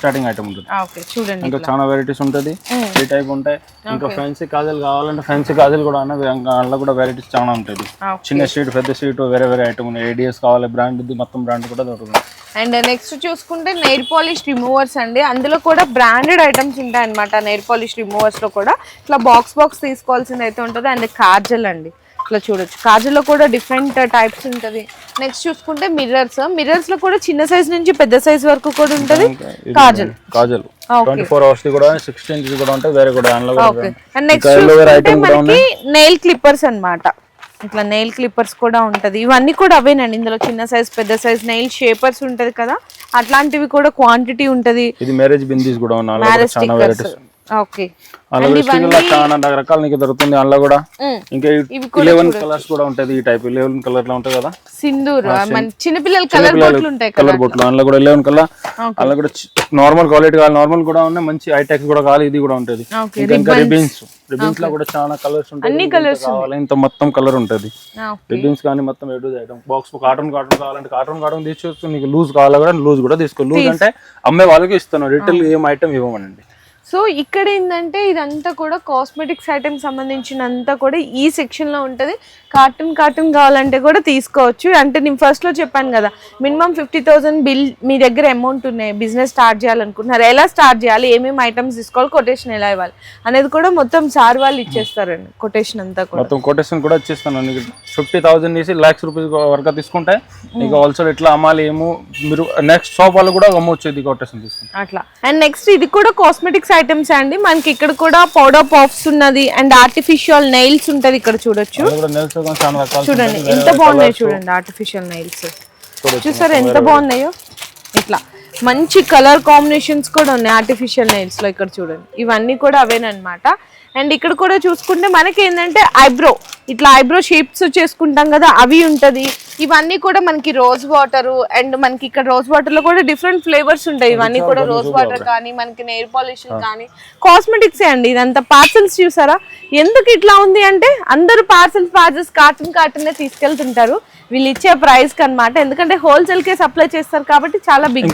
స్టార్టింగ్ ఐటమ్ ఉంటుంది. ఓకే. చూడండి ఇంకా చాలా వెరైటీస్ ఉంటది. ఈ టైప్ ఉంటాయి ఇంకా ఫ్యాన్సీ కాజల్ కావాలంటే ఫ్యాన్సీ కాజల్ కూడా ఇంకా అందులో కూడా వెరైటీస్ చాలా ఉంటుంది Okay. చిన్న షీట్ పెద్ద షీట్ వేరే వేరే ఐటమ్ ఉన్నాయి. ఏడిఎస్ కావాలి బ్రాండ్ మొత్తం బ్రాండ్ కూడా దొరుకుతుంది. అండ్ నెక్స్ట్ చూసుకుంటే నెయిల్ పాలిష్ రిమూవర్స్ అండి. అందులో కూడా బ్రాండెడ్ ఐటమ్స్ ఉంటాయి అనమాట నెయిల్ పాలిష్ రిమూవర్స్లో కూడా. ఇట్లా బాక్స్ బాక్స్ తీసుకోవాల్సింది అయితే ఉంటుంది. అండ్ కాజల్ అండి. ఇట్లా చూడొచ్చు. కాజల్లో కూడా డిఫరెంట్ టైప్స్ ఉంటుంది. నెక్స్ట్ చూసుకుంటే మిర్రర్స్ మిర్రర్స్లో కూడా చిన్న సైజ్ నుంచి పెద్ద సైజ్ వరకు కూడా ఉంటుంది. Kajal kajal. Twenty four hours కూడా కూడా ఉంటాయి. వేరే కూడా నెక్స్ట్ నెయిల్ క్లిప్పర్స్ అన్నమాట. ఇట్లా నెయిల్ క్లిప్పర్స్ కూడా ఉంటది. ఇవన్నీ కూడా అవేనండి. ఇందులో చిన్న సైజ్ పెద్ద సైజ్ నెయిల్ షేపర్స్ ఉంటది కదా. అట్లాంటివి కూడా క్వాంటిటీ ఉంటది. ఇది మ్యారేజ్ బిందీస్ కూడా ఉన్నాయి. అందులో చాలా స్టిక్కర్స్ వెరైటీస్ ఓకే. అందులో స్టిక్లో చాలా రకాల నీకు దొరుకుతుంది అందులో కూడా. ఇంకా ఇలెవెన్ కలర్స్ కూడా ఉంటది ఈ టైప్ ఇలెవెన్ కలర్లో ఉంటాయి కదా? సింధూర్ మన చిన్నపిల్లల కలర్ బోట్లు ఉంటాయి కదా కలర్ బొట్లు అందులో కూడా ఇలెవెన్ కలర్ అందులో కూడా నార్మల్ క్వాలిటీ కావాలి. నార్మల్ కూడా ఉన్నాయి. మంచి ఐటెక్స్ కూడా కావాలి. ఇది కూడా ఉంటది. ఇంకా రిబిన్స్ రిబిన్స్లో కూడా చాలా కలర్స్ ఉంటాయి. అన్ని కలర్స్ కావాలి. ఇంత మొత్తం కలర్ ఉంటది. రిబిన్స్ కానీ మొత్తం ఎటు ఐటమ్ బాక్స్ కాటన్ కాటన్ కావాలంటే కాటన్ కాటన్ తీసుకోవచ్చు. నీకు లూజ్ కావాలా కూడా లూజ్ కూడా తీసుకో. లూజ్ అంటే అమ్మే వాళ్ళకి ఇస్తాను రిటైల్ ఏం ఐటమ్ ఇవ్వమనండి. సో ఇక్కడ ఏంటంటే ఇదంతా కూడా కాస్మెటిక్స్ ఐటమ్ సంబంధించినంతా కూడా ఈ సెక్షన్లో ఉంటుంది. కార్టూన్ కార్టూన్ కావాలంటే కూడా తీసుకోవచ్చు. అంటే నేను ఫస్ట్లో చెప్పాను కదా మినిమం ఫిఫ్టీ థౌసండ్ బిల్ మీ దగ్గర అమౌంట్ ఉన్నాయి. బిజినెస్ స్టార్ట్ చేయాలనుకుంటున్నారు. ఎలా స్టార్ట్ చేయాలి? ఏమేమి ఐటమ్స్ తీసుకోవాలి? కొటేషన్ ఎలా ఇవ్వాలి? అనేది కూడా మొత్తం సార్ వాళ్ళు ఇచ్చేస్తారండి కొటేషన్ అంతా కూడా. మొత్తం కొటేషన్ కూడా ఇచ్చేస్తాను. ఫిఫ్టీ థౌసండ్ తీసి లాక్స్ రూపీస్ వరకు తీసుకుంటే ఆల్సో ఎట్లా అమ్మాలి ఏమో మీరు నెక్స్ట్ షాప్ వాళ్ళు కూడా అమ్మవచ్చు ఇది కొటేషన్ తీసుకుంటే. అట్లా. అండ్ నెక్స్ట్ ఇది కూడా కాస్మెటిక్స్ ఐటమ్స్ అండి. మనకి ఇక్కడ కూడా పౌడర్ పాఫ్స్ ఉన్నది. అండ్ ఆర్టిఫిషియల్ నెయిల్స్ ఉంటది ఇక్కడ చూడొచ్చు. అది నెల్స్ చూడండి ఎంత బాగున్నాయి చూడండి ఆర్టిఫిషియల్ నెయిల్స్ చూసారా ఎంత బాగున్నాయో? ఇట్లా. మంచి కలర్ కాంబినేషన్స్ కూడా ఉన్నాయి ఆర్టిఫిషియల్ నెయిల్స్లో ఇక్కడ చూడండి. ఇవన్నీ కూడా అవేనమాట అండ్ ఇక్కడ కూడా చూసుకుంటే మనకి ఏంటంటే ఐబ్రో ఇట్లా ఐబ్రో షేప్స్ చేసుకుంటాం కదా అవి ఉంటది. ఇవన్నీ కూడా మనకి రోజ్ వాటర్ అండ్ మనకి ఇక్కడ రోజ్ వాటర్లో కూడా డిఫరెంట్ ఫ్లేవర్స్ ఉంటాయి. ఇవన్నీ కూడా రోజ్ వాటర్ కానీ మనకి నెయిల్ పాలిష్ కానీ కాస్మెటిక్స్ అండి ఇదంతా. పార్సల్స్ చూసారా? ఎందుకు ఇట్లా ఉంది అంటే అందరూ పార్సల్స్ పార్సల్స్ కార్టూన్ కార్టూన్ తీసుకెళ్తుంటారు. వీళ్ళు ఇచ్చే ప్రైస్కి అన్నమాట. ఎందుకంటే హోల్సేల్ కే సప్లై చేస్తారు కాబట్టి చాలా బిగ్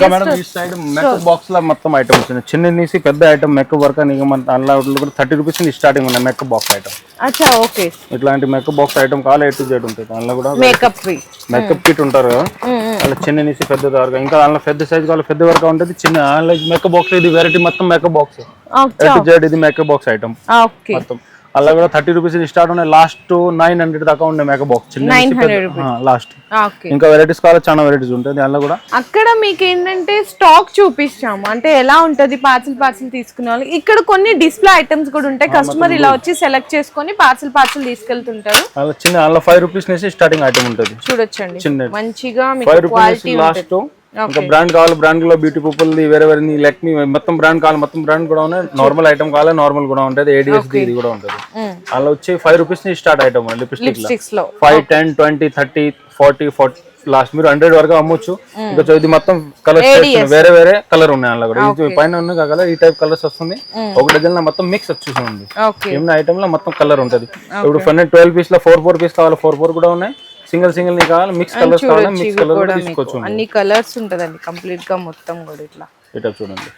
బాక్స్లో మొత్తం ఐటమ్ వచ్చింది. చిన్న నుంచి పెద్ద ఐటమ్ మేకప్ వర్క్ అందులో కూడా థర్టీ రూపీస్ స్టార్టింగ్ ఉన్నాయి మేకప్ బాక్స్ ఐటమ్ అచ్చా ఓకే ఇట్లాంటి మేకప్ బాక్స్ ఐటమ్ కావాలి ఏ టు జెడ్ ఉంటుంది అందులో కూడా మేకప్ మేకప్ కిట్ ఉంటారు కదా. అలా చిన్న నుంచి పెద్ద వరకు ఇంకా దానిలో పెద్ద సైజ్ కావాలి పెద్ద వరకు ఉంటుంది. చిన్న మేకప్ బాక్స్ ఇది వెరైటీ మొత్తం makeup box A to Z ఇది మేకప్ బాక్స్ ఐటమ్ మొత్తం. అలా కూడా థర్టీ రూపీస్ స్టార్ట్ ఉన్నాయి. లాస్ట్ నైన్ హండ్రెడ్ దాకా ఉండే మేకప్ బాక్స్ లాస్ట్ ఇంకా వెరైటీస్ కావాలి చాలా వెరైటీస్ ఉంటుంది అందులో కూడా అక్కడ మీకు ఏంటంటే స్టాక్ చూపిస్తాము. అంటే ఎలా ఉంటది పార్సిల్ పార్సిల్ తీసుకునే వాళ్ళు. ఇక్కడ కొన్ని డిస్ప్లే ఐటమ్స్ కూడా ఉంటాయి. కస్టమర్ ఇలా వచ్చి సెలెక్ట్ చేసుకొని పార్సిల్ పార్సిల్ తీసుకెళ్తుంటారు. అలా చిన్న ఫైవ్ రూపీస్ నుంచి స్టార్టింగ్ ఐటమ్ ఉంటుంది. చూడొచ్చండి. మంచిగా క్వాలిటీ లాస్ట్ ఇంకా బ్రాండ్ కావాలి బ్రాండ్లో బ్యూటీ పీపుల్ వేరే వేరే లెక్మీ మొత్తం బ్రాండ్ కావాలి మొత్తం బ్రాండ్ కూడా ఉన్నాయి. నార్మల్ ఐటమ్ కావాలి నార్మల్ కూడా ఉంటుంది. ఏడిఎస్ ఇది కూడా ఉంటుంది. అలా వచ్చి ఫైవ్ రూపీస్ నుంచి start item లిప్స్టిక్లో. Five ten twenty thirty forty forty last మీరు హండ్రెడ్ వరకు అమ్మొచ్చు. ఇంకా చూ- ఇది మొత్తం కలర్స్ వేరే వేరే కలర్ ఉన్నాయి అందులో కూడా. ఇది పైన ఉన్నాయి కదా ఈ టైప్ కలర్స్ వస్తుంది. ఒక డజన్లో మొత్తం మిక్స్ వచ్చేసింది. ఏమైనా ఐటమ్లో మొత్తం కలర్ ఉంటది. ఇప్పుడు ఫైవ్ ట్వెల్వ్ పీస్లో ఫోర్ ఫోర్ పీస్ కావాలి ఫోర్ ఫోర్ కూడా ఉన్నాయి. సింగిల్ సింగిల్ని కావాలి మిక్స్ కలర్స్ కావాలి మిక్స్ కలర్ కూడా తీసుకోవచ్చు అన్ని కలర్స్ ఉంటదండి కంప్లీట్గా మొత్తం కూడా ఇట్లా. ఇట్లా చూడండి.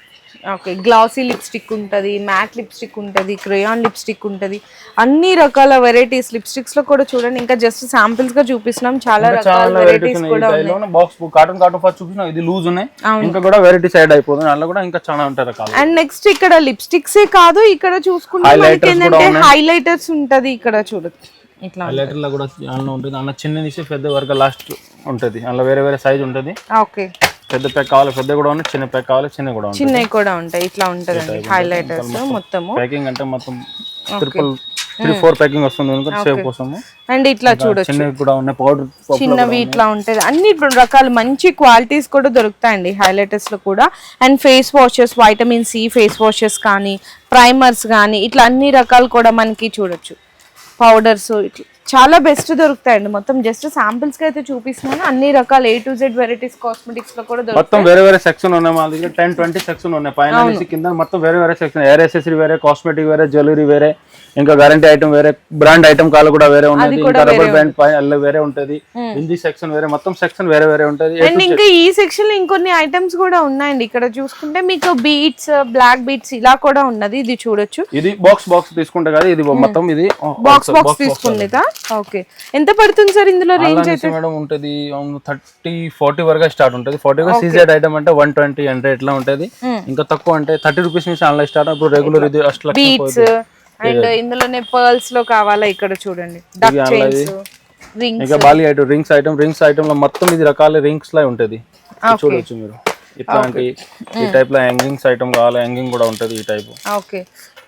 ఓకే గ్లాసీ లిప్స్టిక్ ఉంటుంది మ్యాట్ లిప్స్టిక్ ఉంటుంది క్రేయాన్ లిప్స్టిక్ ఉంటుంది. అన్ని రకాల వెరైటీస్ లిప్స్టిక్స్లో కూడా చూడండి ఇంకా జస్ట్ శాంపిల్స్గా చూపిస్తున్నాం. చాలా రకాల వెరైటీస్ కూడా ఉన్నాయి. బాక్స్ కాటన్ కాటన్ ఫస్ట్ చూపించిన ఇది లూజ్ ఉన్నాయి. ఇంకా కూడా వెరైటీ సైడ్ అయిపోతుంది అందులో కూడా ఇంకా చాలా ఉంటాయి రకాలు. అండ్ నెక్స్ట్ ఇక్కడ లిప్స్టిక్స్ ఏ కాదు ఇక్కడ చూసుకుంటే మనకి ఏంటంటే హైలైటర్స్ ఉంటది ఇక్కడ చూడొచ్చు ఇట్లా హైలైటర్లో కూడా అందులో ఉంటుంది. అందులో చిన్న నుంచి పెద్ద వరకు లాస్ట్ ఉంటుంది. అందులో వేరే వేరే సైజ్ ఉంటుంది. ఓకే. పెద్ద ప్యాక్ కావాలి పెద్ద కూడా ఉన్నాయి చిన్న ప్యాక్ కావాలి చిన్న కూడా ఉంటుంది. చిన్నవి కూడా ఉంటాయి. ఇట్లా ఉంటదండి. హైలైటర్స్ మొత్తము. ప్యాకింగ్ అంటే మొత్తం ట్రిపుల్ త్రీ ఫోర్ ప్యాకింగ్ వస్తుంది ఎందుకంటే సేవ్ కోసము. అండ్ ఇట్లా చూడొచ్చు. చిన్నవి కూడా ఉన్నాయి. పౌడర్ చిన్నవి ఇట్లా ఉంటాయి అన్ని రకాల మంచి క్వాలిటీస్ కూడా దొరుకుతాయండి హైలైటర్స్లో కూడా. And face washes vitamin C face washes కానీ ప్రైమర్స్ కానీ ఇట్లా అన్ని రకాలు కూడా మనకి చూడొచ్చు. పౌడర్స్ ఇట్లా. చాలా బెస్ట్ దొరుకుతాయండి. మొత్తం జస్ట్ శాంపిల్స్కి అయితే చూపిస్తున్నాను. అన్ని రకాల ఏ టు జెడ్ వెరైటీస్ కాస్మెటిక్స్లో కూడా మొత్తం వేరే వేరే సెక్షన్ ఉన్నాయి మా దగ్గర. టెన్ ట్వంటీ సెక్షన్ ఉన్నాయి. పైన కింద మొత్తం వేరే వేరే సెక్షన్ ఎయిర్ ఎసెసరీ వేరే కాస్మెటిక్ వేరే జ్యువెలరీ వేరే. ఇంకా గ్యారంటీ ఐటమ్ వేరే బ్రాండ్ ఐటమ్ కాలు కూడా వేరే ఉన్నది ఇంకా రబ్బర్ బ్యాండ్ పైన వేరే ఉంటది హిందీ సెక్షన్ వేరే మొత్తం సెక్షన్ వేరే వేరే ఉంటది. అండ్ ఇంకా ఈ సెక్షన్లో ఇంకొన్ని ఐటమ్స్ కూడా ఉన్నాయండి. ఇక్కడ చూసుకుంటే మీకు బీట్స్ బ్లాక్ బీట్స్ ఇలా కూడా ఉన్నది. ఇది చూడొచ్చు. ఇది బాక్స్ బాక్స్ తీసుకుంటే కదా ఇది మొత్తం ఇది బాక్స్ బాక్స్ తీసుకుందిగా ఓకే ఎంత పడుతుంది సార్ ఇందులో రేంజ్ అయితే? మేడం ఉంటది థర్టీ ఫార్టీ వరకు స్టార్ట్ ఉంటది. ఫార్టీ వరకు సీజెడ్ ఐటమ్ అంటే వన్ ట్వంటీ అంటే ఎట్లా ఉంటది. ఇంకా తక్కువ అంటే థర్టీ రూపీస్ నుంచి ఆన్లైన్ స్టార్ట్ ఇప్పుడు రెగ్యులర్ ఇది బీట్స్ అండ్ ఇందులోనే పర్ల్స్లో కావాలా ఇక్కడ చూడండి. డక్ చైన్స్ రింగ్ ఇంకా బాలి ఐటమ్ రింగ్స్ ఐటమ్ రింగ్స్ ఐటమ్లో మొత్తం ఇది రకాల రింగ్స్ లా ఉంటది. చూడొచ్చు మీరు. ఇట్లాంటి ఈ టైప్లో హ్యాంగింగ్స్ ఐటమ్ కావాలి హ్యాంగింగ్ కూడా ఉంటది ఈ టైప్ ఓకే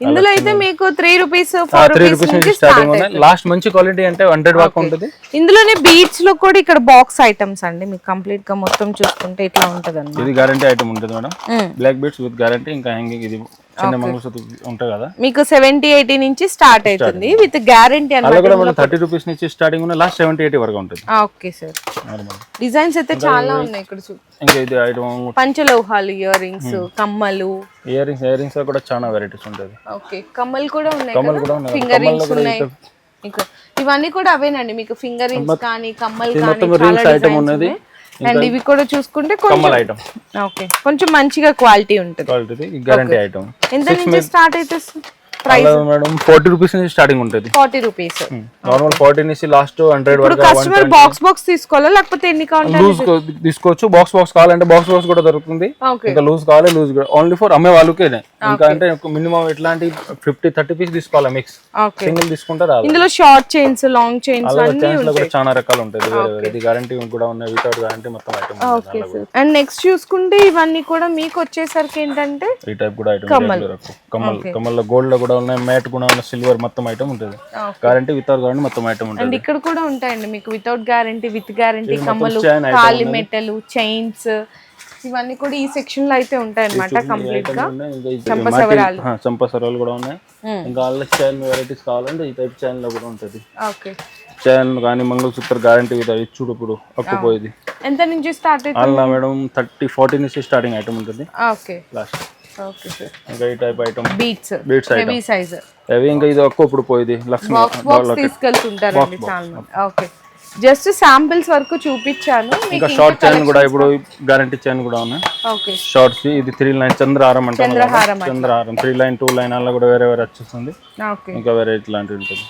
ఇందులో అయితే మీకు three rupees four three rupees నుంచి స్టార్టింగ్ ఉన్నాయి. లాస్ట్ మంచి క్వాలిటీ అంటే హండ్రెడ్ వరకు ఉంటుంది. ఇందులోనే బీట్స్లో కూడా ఇక్కడ బాక్స్ ఐటమ్స్ అండి. మీకు కంప్లీట్గా మొత్తం చూసుకుంటే ఇట్లా ఉంటది ఇది గ్యారంటీ ఐటమ్ ఉంటుంది madam. Black beads with guarantee ఇంకా హ్యాంగింగ్ ఇది చిన్న మంగళసూత్ర ఉంటాయి కదా? మీకు సెవెంటీ ఎయిటీ నుంచి స్టార్ట్ అవుతుంది. విత్ గ్యారంటీ అలా అన్నమాట కూడా మనం థర్టీ రూపీస్ నుంచి స్టార్టింగ్ ఉన్న లాస్ట్ సెవెంటీ ఎయిటీ వరకు ఉంటుంది. ఓకే సార్ డిజైన్స్ అయితే చాలా ఉన్నాయి ఇక్కడ చూ ఇంకా ఇది ఐటమ్ పంచలోహాలు ఇయర్ రింగ్స్ కమ్మలు. ఇయర్ రింగ్స్ ఇయర్ రింగ్స్ కూడా చాలా వెరైటీస్ ఉంటుంది ఓకే కమ్మలు కూడా ఉన్నాయి కమ్మలు కూడా ఉన్నాయి. ఫింగర్ రింగ్స్ ఉన్నాయి. ఇవన్నీ కూడా అవేనండి. మీకు ఫింగర్ రింగ్స్ కానీ కమ్మలు కానీ చాలా ఐటమ్ ఉన్నది. అండ్ ఇవి కూడా చూసుకుంటే కొంచెం ఐటమ్ ఓకే. కొంచెం మంచిగా క్వాలిటీ ఉంటుంది. క్వాలిటీ గ్యారంటీ ఐటమ్ ఎంత నుంచి స్టార్ట్ అయితే మేడం ఫార్టీ రూపీస్ నుంచి స్టార్టింగ్ ఉంటుంది. Forty rupees. నార్మల్ ఫార్టీ నుంచి లాస్ట్ హండ్రెడ్ ఇప్పుడు కస్టమర్ బాక్స్ బాక్స్ తీసుకోవాలా? లేకపోతే ఎన్ని లూజ్ తీసుకోవచ్చు. బాక్స్ బాక్స్ కావాలంటే బాక్స్ బాక్స్ కూడా దొరుకుతుంది. ఇంకా లూజ్ కావాలి లూజ్ ఓన్లీ ఫర్ అమ్మే వాళ్ళకే ఇంకా అంటే మినిమం ఎట్లాంటి ఫిఫ్టీ థర్టీ పీస్ తీసుకోవాలి మిక్స్ సింగిల్ తీసుకుంటే రాదు. ఇందులో షార్ట్ చైన్స్ లాంగ్ చైన్స్ అన్ని కూడా చాలా రకాలు ఉంటాయి. వేరే వేరే. గ్యారంటీ కూడా ఉన్నాయి వితౌట్ గ్యారంటీ మొత్తం ఐటమ్ ఓకే అండ్ నెక్స్ట్ చూసుకుంటే ఇవన్నీ కూడా మీకు వచ్చేసరికి ఏంటంటే ఈ టైప్ కూడా ఐటమ్ కమ్మల్. కమ్మల్లో గోల్డ్లో కూడా ఉన్నాయి. మ్యాట్ కూడా ఉన్న సిల్వర్ మొత్తం ఐటమ్ ఉంటుంది. గ్యారంటీ వితౌట్ గ్యారంటీ మొత్తం ఐటమ్ ఉంటుంది. అండ్ ఇక్కడ కూడా ఉంటాయండి మీకు వితౌట్ గ్యారంటీ విత్ గ్యారంటీ కమ్మలు కాలి మెట్టలు చైన్స్ ఇవన్నీ కూడా ఈ సెక్షన్లో అయితే ఉంటాయి అనమాట కంప్లీట్గా. చంపసవరాలు. కూడా ఉన్నాయి. ఇంకా వాళ్ళ చైన్ వెరైటీస్ కావాలంటే ఈ టైప్ చైన్లో కూడా ఉంటుంది. ఓకే చైన్ కానీ మంగళసూత్ర గ్యారంటీ ఇది చూడు ఇప్పుడు అక్కుపోయేది ఎంత నుంచి స్టార్ట్ అయితే అలా మేడం థర్టీ ఫార్టీ నుంచి స్టార్టింగ్ ఐటమ్ ఉంటుంది. ఓకే లాస్ట్ ఇంకా ఈ type item beads beads item heavy size అవి ఇంకా ఇది ఒక్క ఇప్పుడు పోయేది. లక్ష్మి బాక్స్ బాక్స్ తీసుకెళ్తుంటారండి చాలా మంది. ఓకే జస్ట్ శాంపిల్స్ వరకు చూపించాను. ఇంకా షార్ట్ చైన్ కూడా ఇప్పుడు గ్యారంటీ చైన్ కూడా ఉన్నాయి. ఓకే షార్ట్స్ ఇది త్రీ లైన్ చంద్రహారం అంటాం. చంద్రహారం చంద్రహారం త్రీ లైన్ టూ లైన్ అలా కూడా వేరే వేరే వచ్చేస్తుంది. ఓకే ఇంకా వేరే ఇట్లాంటివి ఉంటుంది.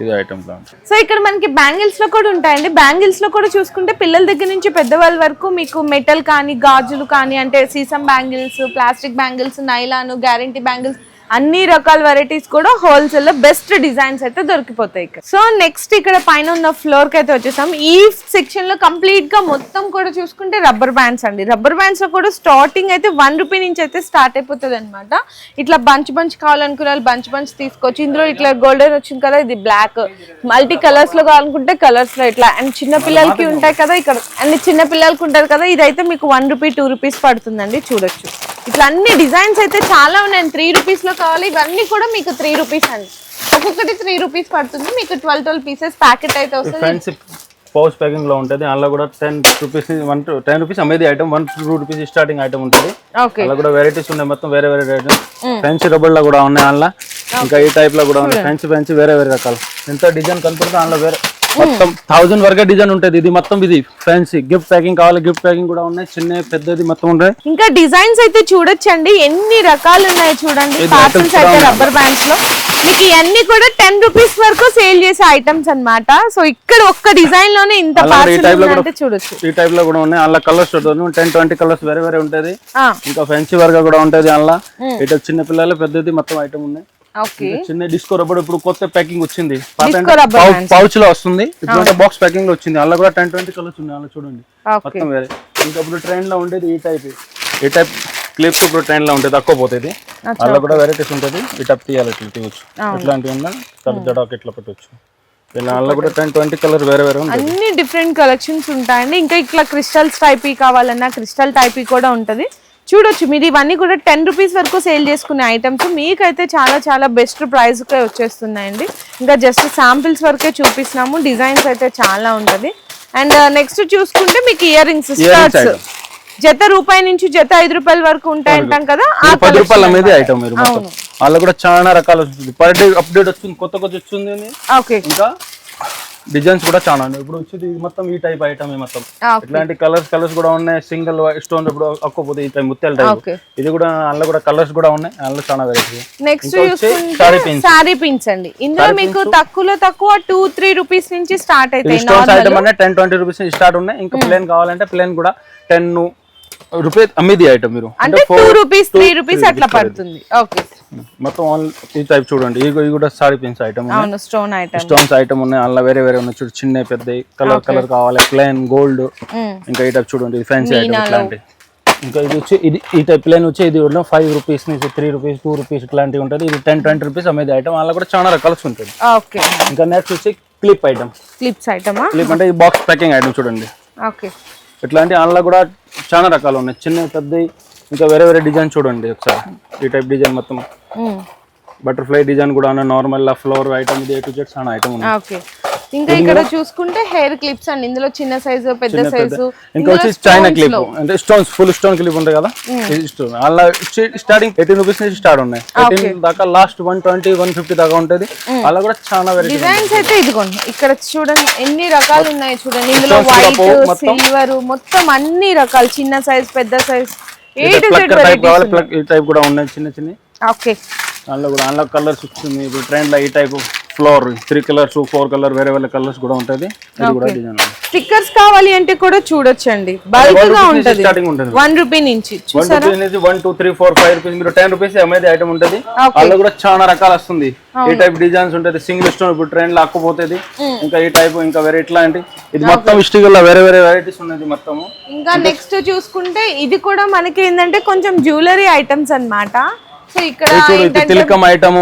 ఇది ఐటమ్ సో ఇక్కడ మనకి బ్యాంగిల్స్లో కూడా ఉంటాయండి. బ్యాంగిల్స్లో కూడా చూసుకుంటే పిల్లల దగ్గర నుంచి పెద్దవాళ్ళ వరకు మీకు మెటల్ కానీ గాజులు కానీ అంటే sesame bangles plastic bangles nylon guarantee bangles అన్ని రకాల వెరైటీస్ కూడా హోల్సేల్లో బెస్ట్ డిజైన్స్ అయితే దొరికిపోతాయి ఇక్కడ. సో నెక్స్ట్ ఇక్కడ పైన ఉన్న ఫ్లోర్కి అయితే వచ్చేసాం. ఈ సెక్షన్లో కంప్లీట్గా మొత్తం కూడా చూసుకుంటే రబ్బర్ బ్యాండ్స్ అండి. రబ్బర్ బ్యాండ్స్లో కూడా స్టార్టింగ్ అయితే వన్ రూపీ నుంచి అయితే స్టార్ట్ అయిపోతుంది అనమాట ఇట్లా బంచ్ బంచ్ కావాలనుకునే వాళ్ళు బంచ్ బంచ్ తీసుకోవచ్చు. ఇందులో ఇట్లా గోల్డెన్ వచ్చింది కదా ఇది బ్లాక్ మల్టీ కలర్స్లో కావాలనుకుంటే కలర్స్లో ఇట్లా. అండ్ చిన్న పిల్లలకి ఉంటాయి కదా ఇక్కడ. అన్ని చిన్న పిల్లలకి ఉంటుంది కదా ఇదైతే మీకు వన్ రూపీ టూ రూపీస్ పడుతుందండి. చూడొచ్చు. ఇట్లా అన్ని డిజైన్స్ అయితే చాలా ఉన్నాయి. త్రీ రూపీస్లో కావాలి. ఇవన్నీ కూడా మీకు త్రీ రూపీస్ అండి. ఒక్కొక్కటి త్రీ రూపీస్ పడుతుంది. మీకు ట్వెల్వ్ ట్వెల్వ్ పీసెస్ ప్యాకెట్ అయితే వస్తుంది. పౌచ్ ప్యాకింగ్లో ఉంటుంది. అందులో కూడా ten rupees one ten rupees అమ్మేది item one two rupees starting item ఉంటుంది. అలా కూడా వెరైటీస్ ఉన్నాయి. మొత్తం వేరే వేరే ఐటమ్ ఫ్యాన్సీ రబ్బర్లో కూడా ఉన్నాయి అందులో. ఇంకా ఈ టైప్లో కూడా ఉన్నాయి. ఫ్యాన్సీ ఫ్యాన్సీ వేరే వేరే రకాలు. ఎంత డిజైన్ కనపడుతుంది. అందులో వేరే మొత్తం థౌజండ్ వరకే డిజైన్ ఉంటుంది. ఇది మొత్తం ఇది ఫ్యాన్సీ గిఫ్ట్ ప్యాకింగ్ కావాలి గిఫ్ట్ ప్యాకింగ్ కూడా ఉన్నాయి. చిన్న పెద్దది మొత్తం ఉంటాయి. ఇంకా డిజైన్స్ అయితే చూడొచ్చండి. ఎన్ని రకాలు ఉన్నాయి చూడండి. పార్సల్స్ అయితే రబ్బర్ బ్యాండ్స్లో. మీకు ఇవన్నీ కూడా టెన్ రూపీస్ వరకు సేల్ చేసే ఐటమ్స్ అన్నమాట. సో ఇక్కడ ఒక్క డిజైన్లోనే ఇంత చూడొచ్చు. ఈ టైప్లో కూడా ఉన్నాయి. అందులో కలర్స్ టెన్ ట్వంటీ కలర్స్ వేరే వేరే ఉంటుంది. ఇంకా ఫ్యాన్సీ వర్గా కూడా ఉంటుంది అందులో. ఇటు చిన్న పిల్లలు పెద్దది మొత్తం ఐటమ్ ఉన్నాయి. చిన్న డిస్కో రబ్బర్ ఇప్పుడు కొత్త ప్యాకింగ్ వచ్చింది. పౌచ్లో వస్తుంది. ఇప్పుడు బాక్స్ ప్యాకింగ్లో వచ్చింది. అలా కూడా టెన్ ట్వంటీ కలర్స్ ఉన్నాయి. అలా చూడండి. మొత్తం వేరే. ఇంకా ఇప్పుడు ట్రైన్లో ఉండేది ఈ టైప్ ఈ టైప్ క్లిప్స్ ఇప్పుడు ట్రైన్లో ఉంటుంది తక్కువ పోతుంది. అలా కూడా వెరైటీస్ ఉంటుంది. ఈ టైప్ తీయాలి ఇట్లా ఇట్లాంటివి ఉన్నా జడాకు ఇట్లా పెట్టవచ్చు కూడా టెన్ ట్వంటీ కలర్ వేరే వేరే అన్ని డిఫరెంట్ కలెక్షన్స్ ఉంటాయండి. ఇంకా ఇట్లా క్రిస్టల్స్ టైప్ కావాలన్నా క్రిస్టల్ టైప్ కూడా ఉంటుంది. చూడొచ్చు. మీరు ఇవన్నీ కూడా టెన్ రూపీస్ వరకు సేల్ చేసుకునే ఐటమ్స్ మీకైతే చాలా చాలా బెస్ట్ ప్రైస్కే వచ్చేస్తున్నాయండి. ఇంకా జస్ట్ శాంపిల్స్ వరకే చూపిస్తున్నాము. డిజైన్స్ అయితే చాలా ఉంటుంది. అండ్ నెక్స్ట్ చూసుకుంటే మీకు ఇయర్ రింగ్స్ item. జత రూపాయి నుంచి జత ఐదు రూపాయల వరకు ఉంటాయి అంటాం కదా పది రూపాయల. ఐటమ్ మీరు అలా కూడా చాలా రకాలు వస్తుంది. పర్ డే అప్డేట్ వస్తుంది కొత్త కొత్త వస్తుంది. ఓకే ఇంకా డిజైన్స్ కూడా చాలా ఉన్నాయి. ఇప్పుడు వచ్చేది మొత్తం ఈ టైప్ ఐటమ్ మొత్తం. ఇట్లాంటి కలర్స్ కలర్స్ కూడా ఉన్నాయి. సింగిల్ స్టోన్ ఇప్పుడు ఒక్కపోతే ఈ టైప్ ముత్యాల టైప్ ఇది కూడా అందులో కూడా కలర్స్ కూడా ఉన్నాయి. అందులో చాలా వెరైటీ నెక్స్ట్. సారీ పిన్స్ అండి. ఇందులో మీకు తక్కువలో తక్కువ టూ త్రీ రూపీస్ నుంచి స్టార్ట్ అవుతాయి స్టోన్స్ ఐటమ్ అంటే టెన్ ట్వంటీ రూపీస్ స్టార్ట్ ఉన్నాయి. ఇంకా ప్లేన్ కావాలంటే ప్లేన్ కూడా టెన్ రూపీస్ అమ్మేది ఐటమ్ మీరు. అంటే టూ రూపీస్ త్రీ రూపీస్ అట్లా పడుతుంది. ఓకే మొత్తం all ఈ టైప్ చూడండి. ఇది కూడా సారీ పిన్స్ ఐటమ్ అవును స్టోన్ ఐటమ్ స్టోన్స్ ఐటమ్ ఉన్నాయి. అందులో వేరే వేరే ఉన్నాయి. చూడు చిన్న పెద్ద కలర్ కలర్ కావాలి. ప్లేన్ గోల్డ్ ఇంకా ఈ టైప్ చూడండి. ఇది ఫ్యాన్సీ ఐటమ్ ఇట్లాంటి ఇంకా ఇది వచ్చి ఇది ఈ టైప్ ప్లేన్ వచ్చి ఇది ఫైవ్ రూపీస్ నుంచి త్రీ రూపీస్ టూ రూపీస్ ఇట్లాంటివి ఉంటుంది. ఇది టెన్ ట్వంటీ రూపీస్ అమ్మేది ఐటమ్ అందులో కూడా చాలా రకాల్స్ ఉంటుంది ఓకే ఇంకా నెక్స్ట్ వచ్చి క్లిప్ ఐటమ్ క్లిప్స్ ఐటమా క్లిప్ అంటే బాక్స్ ప్యాకింగ్ ఐటమ్ చూడండి. ఓకే ఇట్లాంటి అందులో కూడా చాలా రకాలు ఉన్నాయి. చిన్న పెద్ద ఇంకా వేరే వేరే డిజైన్ చూడండి ఒకసారి. ఈ టైప్ డిజైన్ మొత్తం. బటర్ఫ్లై డిజైన్ కూడా ఉన్నాయి. నార్మల్ ఫ్లవర్ ఐటమ్ ఇది ఏ టు జెడ్ చాలా ఐటమ్ ఉంది ఓకే. ఇంకా ఇక్కడ చూసుకుంటే హెయిర్ క్లిప్స్ అండి. ఇందులో చిన్న సైజు పెద్ద సైజు ఇంకా వచ్చి చైనా క్లిప్ అంటే స్టోన్స్ ఫుల్ స్టోన్ క్లిప్ ఉంటాయి కదా? అలా స్టార్టింగ్ ఎయిటీన్ రూపీస్ నుంచి స్టార్ట్ ఉన్నాయి. ఎయిటీన్ దాకా last one twenty one fifty దాకా ఉంటుంది. అలా కూడా చాలా డిజైన్స్ అయితే ఇదిగోండి. ఇక్కడ చూడండి ఎన్ని రకాలు ఉన్నాయి చూడండి. ఇందులో వైట్. సిల్వర్ మొత్తం. అన్ని రకాలు. చిన్న సైజ్ పెద్ద సైజ్ ఏ టైప్ కూడా ఉన్నాయి చిన్న చిన్న. ఓకే అందులో కూడా అందులో కలర్స్ వస్తుంది ఇప్పుడు ట్రెండ్లో ఈ type floor three colours four colour వేరే వేరే కలర్స్ కూడా ఉంటుంది. స్టిక్కర్స్ కావాలి అంటే కూడా చూడొచ్చండి. బల్క్గా ఉంటది. స్టార్టింగ్ ఉంటుంది. వన్ రూపీ నుంచి. One two three four five rupees మీరు టెన్ రూపీస్ అమ్మేది ఐటమ్ ఉంటుంది. అందులో కూడా చాలా రకాలు వస్తుంది. ఈ టైప్ డిజైన్స్ ఉంటుంది. సింగిల్ స్టోన్ ఇప్పుడు ట్రైన్లో అక్కుపోతుంది ఇంకా ఈ టైప్ ఇంకా వేరే ఇట్లాంటి ఇది మొత్తం స్టిక్లో వేరే వేరే వెరైటీస్ ఉన్నది మొత్తము. ఇంకా నెక్స్ట్ చూసుకుంటే ఇది కూడా మనకి ఏంటంటే కొంచెం జ్యువెలరీ ఐటమ్స్ అన్నమాట. సో ఇక్కడ తిలకం ఐటమ్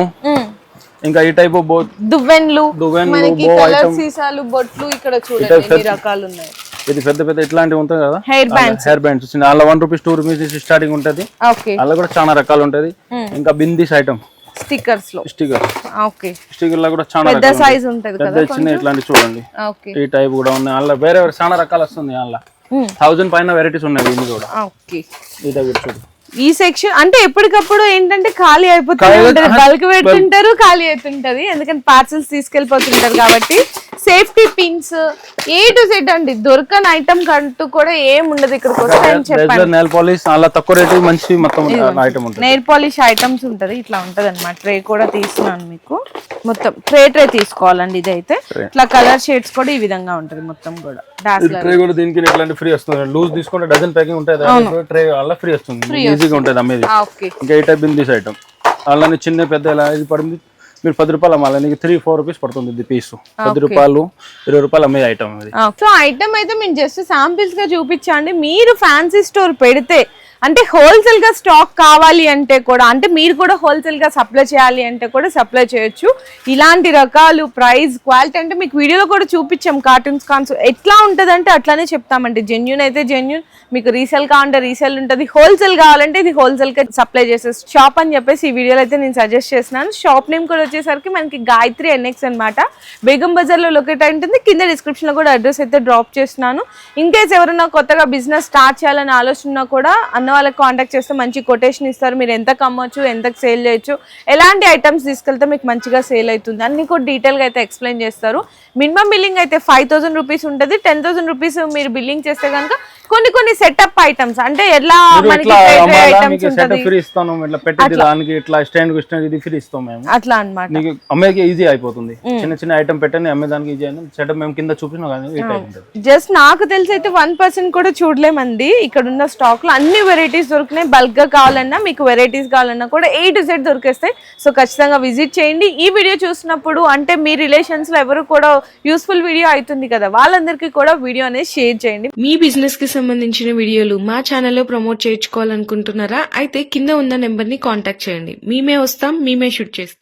ఇంకా ఈ టైప్ బో దువ్వెన్లు దువ్వెన్లు. సీసాలు బొట్లు ఇక్కడ చూడండి ఎన్ని రకాలు ఉన్నాయి ఇది పెద్ద పెద్ద ఇట్లాంటివి ఉంటుంది కదా? హెయిర్ బ్యాండ్స్ హెయిర్ బ్యాండ్స్ వచ్చింది అలా వన్ రూపీస్ టూ రూపీస్ నుంచి స్టార్టింగ్ ఉంటుంది. అలా కూడా చాలా రకాలు ఉంటుంది. ఇంకా బిందీస్ ఐటమ్ స్టిక్కర్స్లో. స్టిక్కర్ ఓకే స్టిక్కర్లో కూడా చాలా పెద్ద సైజ్ ఉంటది కదా పెద్ద చిన్న ఇట్లాంటి చూడండి. ఓకే ఈ టైప్ కూడా ఉన్నాయి. అందులో వేరే వేరే చాలా రకాలు వస్తుంది Hmm. థౌజండ్ పైన వెరైటీస్ ఉన్నాయి దీన్ని కూడా. ఓకే టైప్ కూడా చూడు. ఈ సెక్షన్ అంటే ఎప్పటికప్పుడు ఏంటంటే ఖాళీ అయిపోతూనే ఉంటది బల్క్ పెడుతుంటారు ఖాళీ అవుతుంటది. ఎందుకంటే పార్సల్స్ తీసుకెళ్ళిపోతుంటారు కాబట్టి. Safety pins A to Z అండి. దొరకని ఐటమ్ కంటూ కూడా ఏం ఉండదు ఇక్కడికి వస్తాయని చెప్పండి. నెయిల్ పాలిష్ అలా తక్కువ రేటు మంచి మొత్తం ఐటమ్ ఉంటుంది. నెయిల్ పాలిష్ ఐటమ్స్ ఉంటది ఇట్లా ఉంటది అనమాట ట్రే కూడా తీస్తున్నాను మీకు. మొత్తం ట్రే ట్రే తీసుకోవాలండి ఇదైతే. ఇట్లా కలర్ షేడ్స్ కూడా ఈ విధంగా ఉంటది మొత్తం కూడా. డాస్లర్ ట్రే కూడా దీనికి ఇట్లాంటి ఫ్రీ వస్తుంది? లూజ్ తీసుకుంటే డజన్ ప్యాకింగ్ ఉంటుంది ట్రే అలా ఫ్రీ వస్తుంది. ఈజీగా ఉంటుంది అమ్మేది. ఓకే ఇంకా ఈ టైప్ బిందీస్ ఐటమ్ అలానే చిన్న పెద్ద ఎలా ఇది పడింది? మీరు పది రూపాయలు అమ్మాలి నీకు త్రీ ఫోర్ రూపీస్ పడుతుంది ఇది పీస్ పది రూపాయలు ఇరవై రూపాయలు అమ్మే ఐటమ్ సో ఐటమ్ అయితే మేము జస్ట్ శాంపిల్స్గా చూపించండి. మీరు ఫ్యాన్సీ స్టోర్ పెడితే అంటే హోల్సేల్గా స్టాక్ కావాలి అంటే కూడా అంటే మీరు కూడా హోల్సేల్గా సప్లై చేయాలి అంటే కూడా సప్లై చేయొచ్చు. ఇలాంటి రకాలు ప్రైస్ క్వాలిటీ అంటే మీకు వీడియోలో కూడా చూపించాం కార్టూన్స్ కాన్స్ ఎట్లా ఉంటుంది అంటే అట్లానే చెప్తామండి. జెన్యున్ అయితే జెన్యున్ మీకు రీసేల్ కావాలంటే రీసేల్ ఉంటుంది. హోల్సేల్ కావాలంటే ఇది హోల్సేల్గా సప్లై చేసే షాప్ అని చెప్పేసి ఈ వీడియోలో అయితే నేను సజెస్ట్ చేస్తున్నాను. షాప్ నేమ్ కూడా వచ్చేసరికి మనకి గాయత్రి ఎన్ఎక్స్ అన్నమాట. బేగం బజార్లో లొకేట్ అయి ఉంటుంది. కింద డిస్క్రిప్షన్లో కూడా అడ్రస్ అయితే డ్రాప్ చేస్తున్నాను. ఇన్ కేస్ ఎవరైనా కొత్తగా బిజినెస్ స్టార్ట్ చేయాలని ఆలోచన కూడా అన్న వాళ్ళకి కాంటాక్ట్ చేస్తే మంచి కొటేషన్ ఇస్తారు. మీరు ఎంత కమ్మొచ్చు ఎంత సేల్ చేయొచ్చు ఎలాంటి ఐటమ్స్ తీసుకెళ్తే మీకు మంచిగా సేల్ అవుతుంది అన్ని కూడా డీటెయిల్గా అయితే ఎక్స్ప్లెయిన్ చేస్తారు. మినిమం బిల్లింగ్ అయితే ఫైవ్ థౌసండ్ రూపీస్ ఉంటుంది. టెన్ థౌసండ్ రూపీస్ మీరు బిల్లింగ్ చేస్తే కనుక కొన్ని కొన్ని సెటప్ ఐటమ్స్ అంటే ఎలా మనకి ఐటమ్స్ అట్లా. అన్నమాట. అమ్మేకి ఈజీ అయిపోతుంది. చిన్న చిన్న ఐటమ్ పెట్టండి అమ్మేదానికి ఈజీ అయినా సెటప్ మేము కింద చూపినా కానీ జస్ట్ నాకు తెలిసి అయితే వన్ పర్సెంట్ కూడా చూడలేమండి. ఇక్కడ ఉన్న స్టాక్లో అన్ని వెరైటీ వెరైటీస్ దొరికినాయి. బల్క్గా కావాలన్నా మీకు వెరైటీస్ కావాలన్నా కూడా ఏ టు సెట్ దొరికేస్తాయి. సో ఖచ్చితంగా విజిట్ చేయండి. ఈ వీడియో చూసినప్పుడు అంటే మీ రిలేషన్స్లో ఎవరు కూడా యూస్ఫుల్ వీడియో అవుతుంది కదా వాళ్ళందరికీ కూడా వీడియో అనేది షేర్ చేయండి. మీ బిజినెస్కి సంబంధించిన వీడియోలు మా ఛానల్లో ప్రమోట్ చేయించుకోవాలనుకుంటున్నారా? అయితే కింద ఉన్న నెంబర్ని కాంటాక్ట్ చేయండి. మేమే వస్తాం మేమే షూట్ చేస్తాం.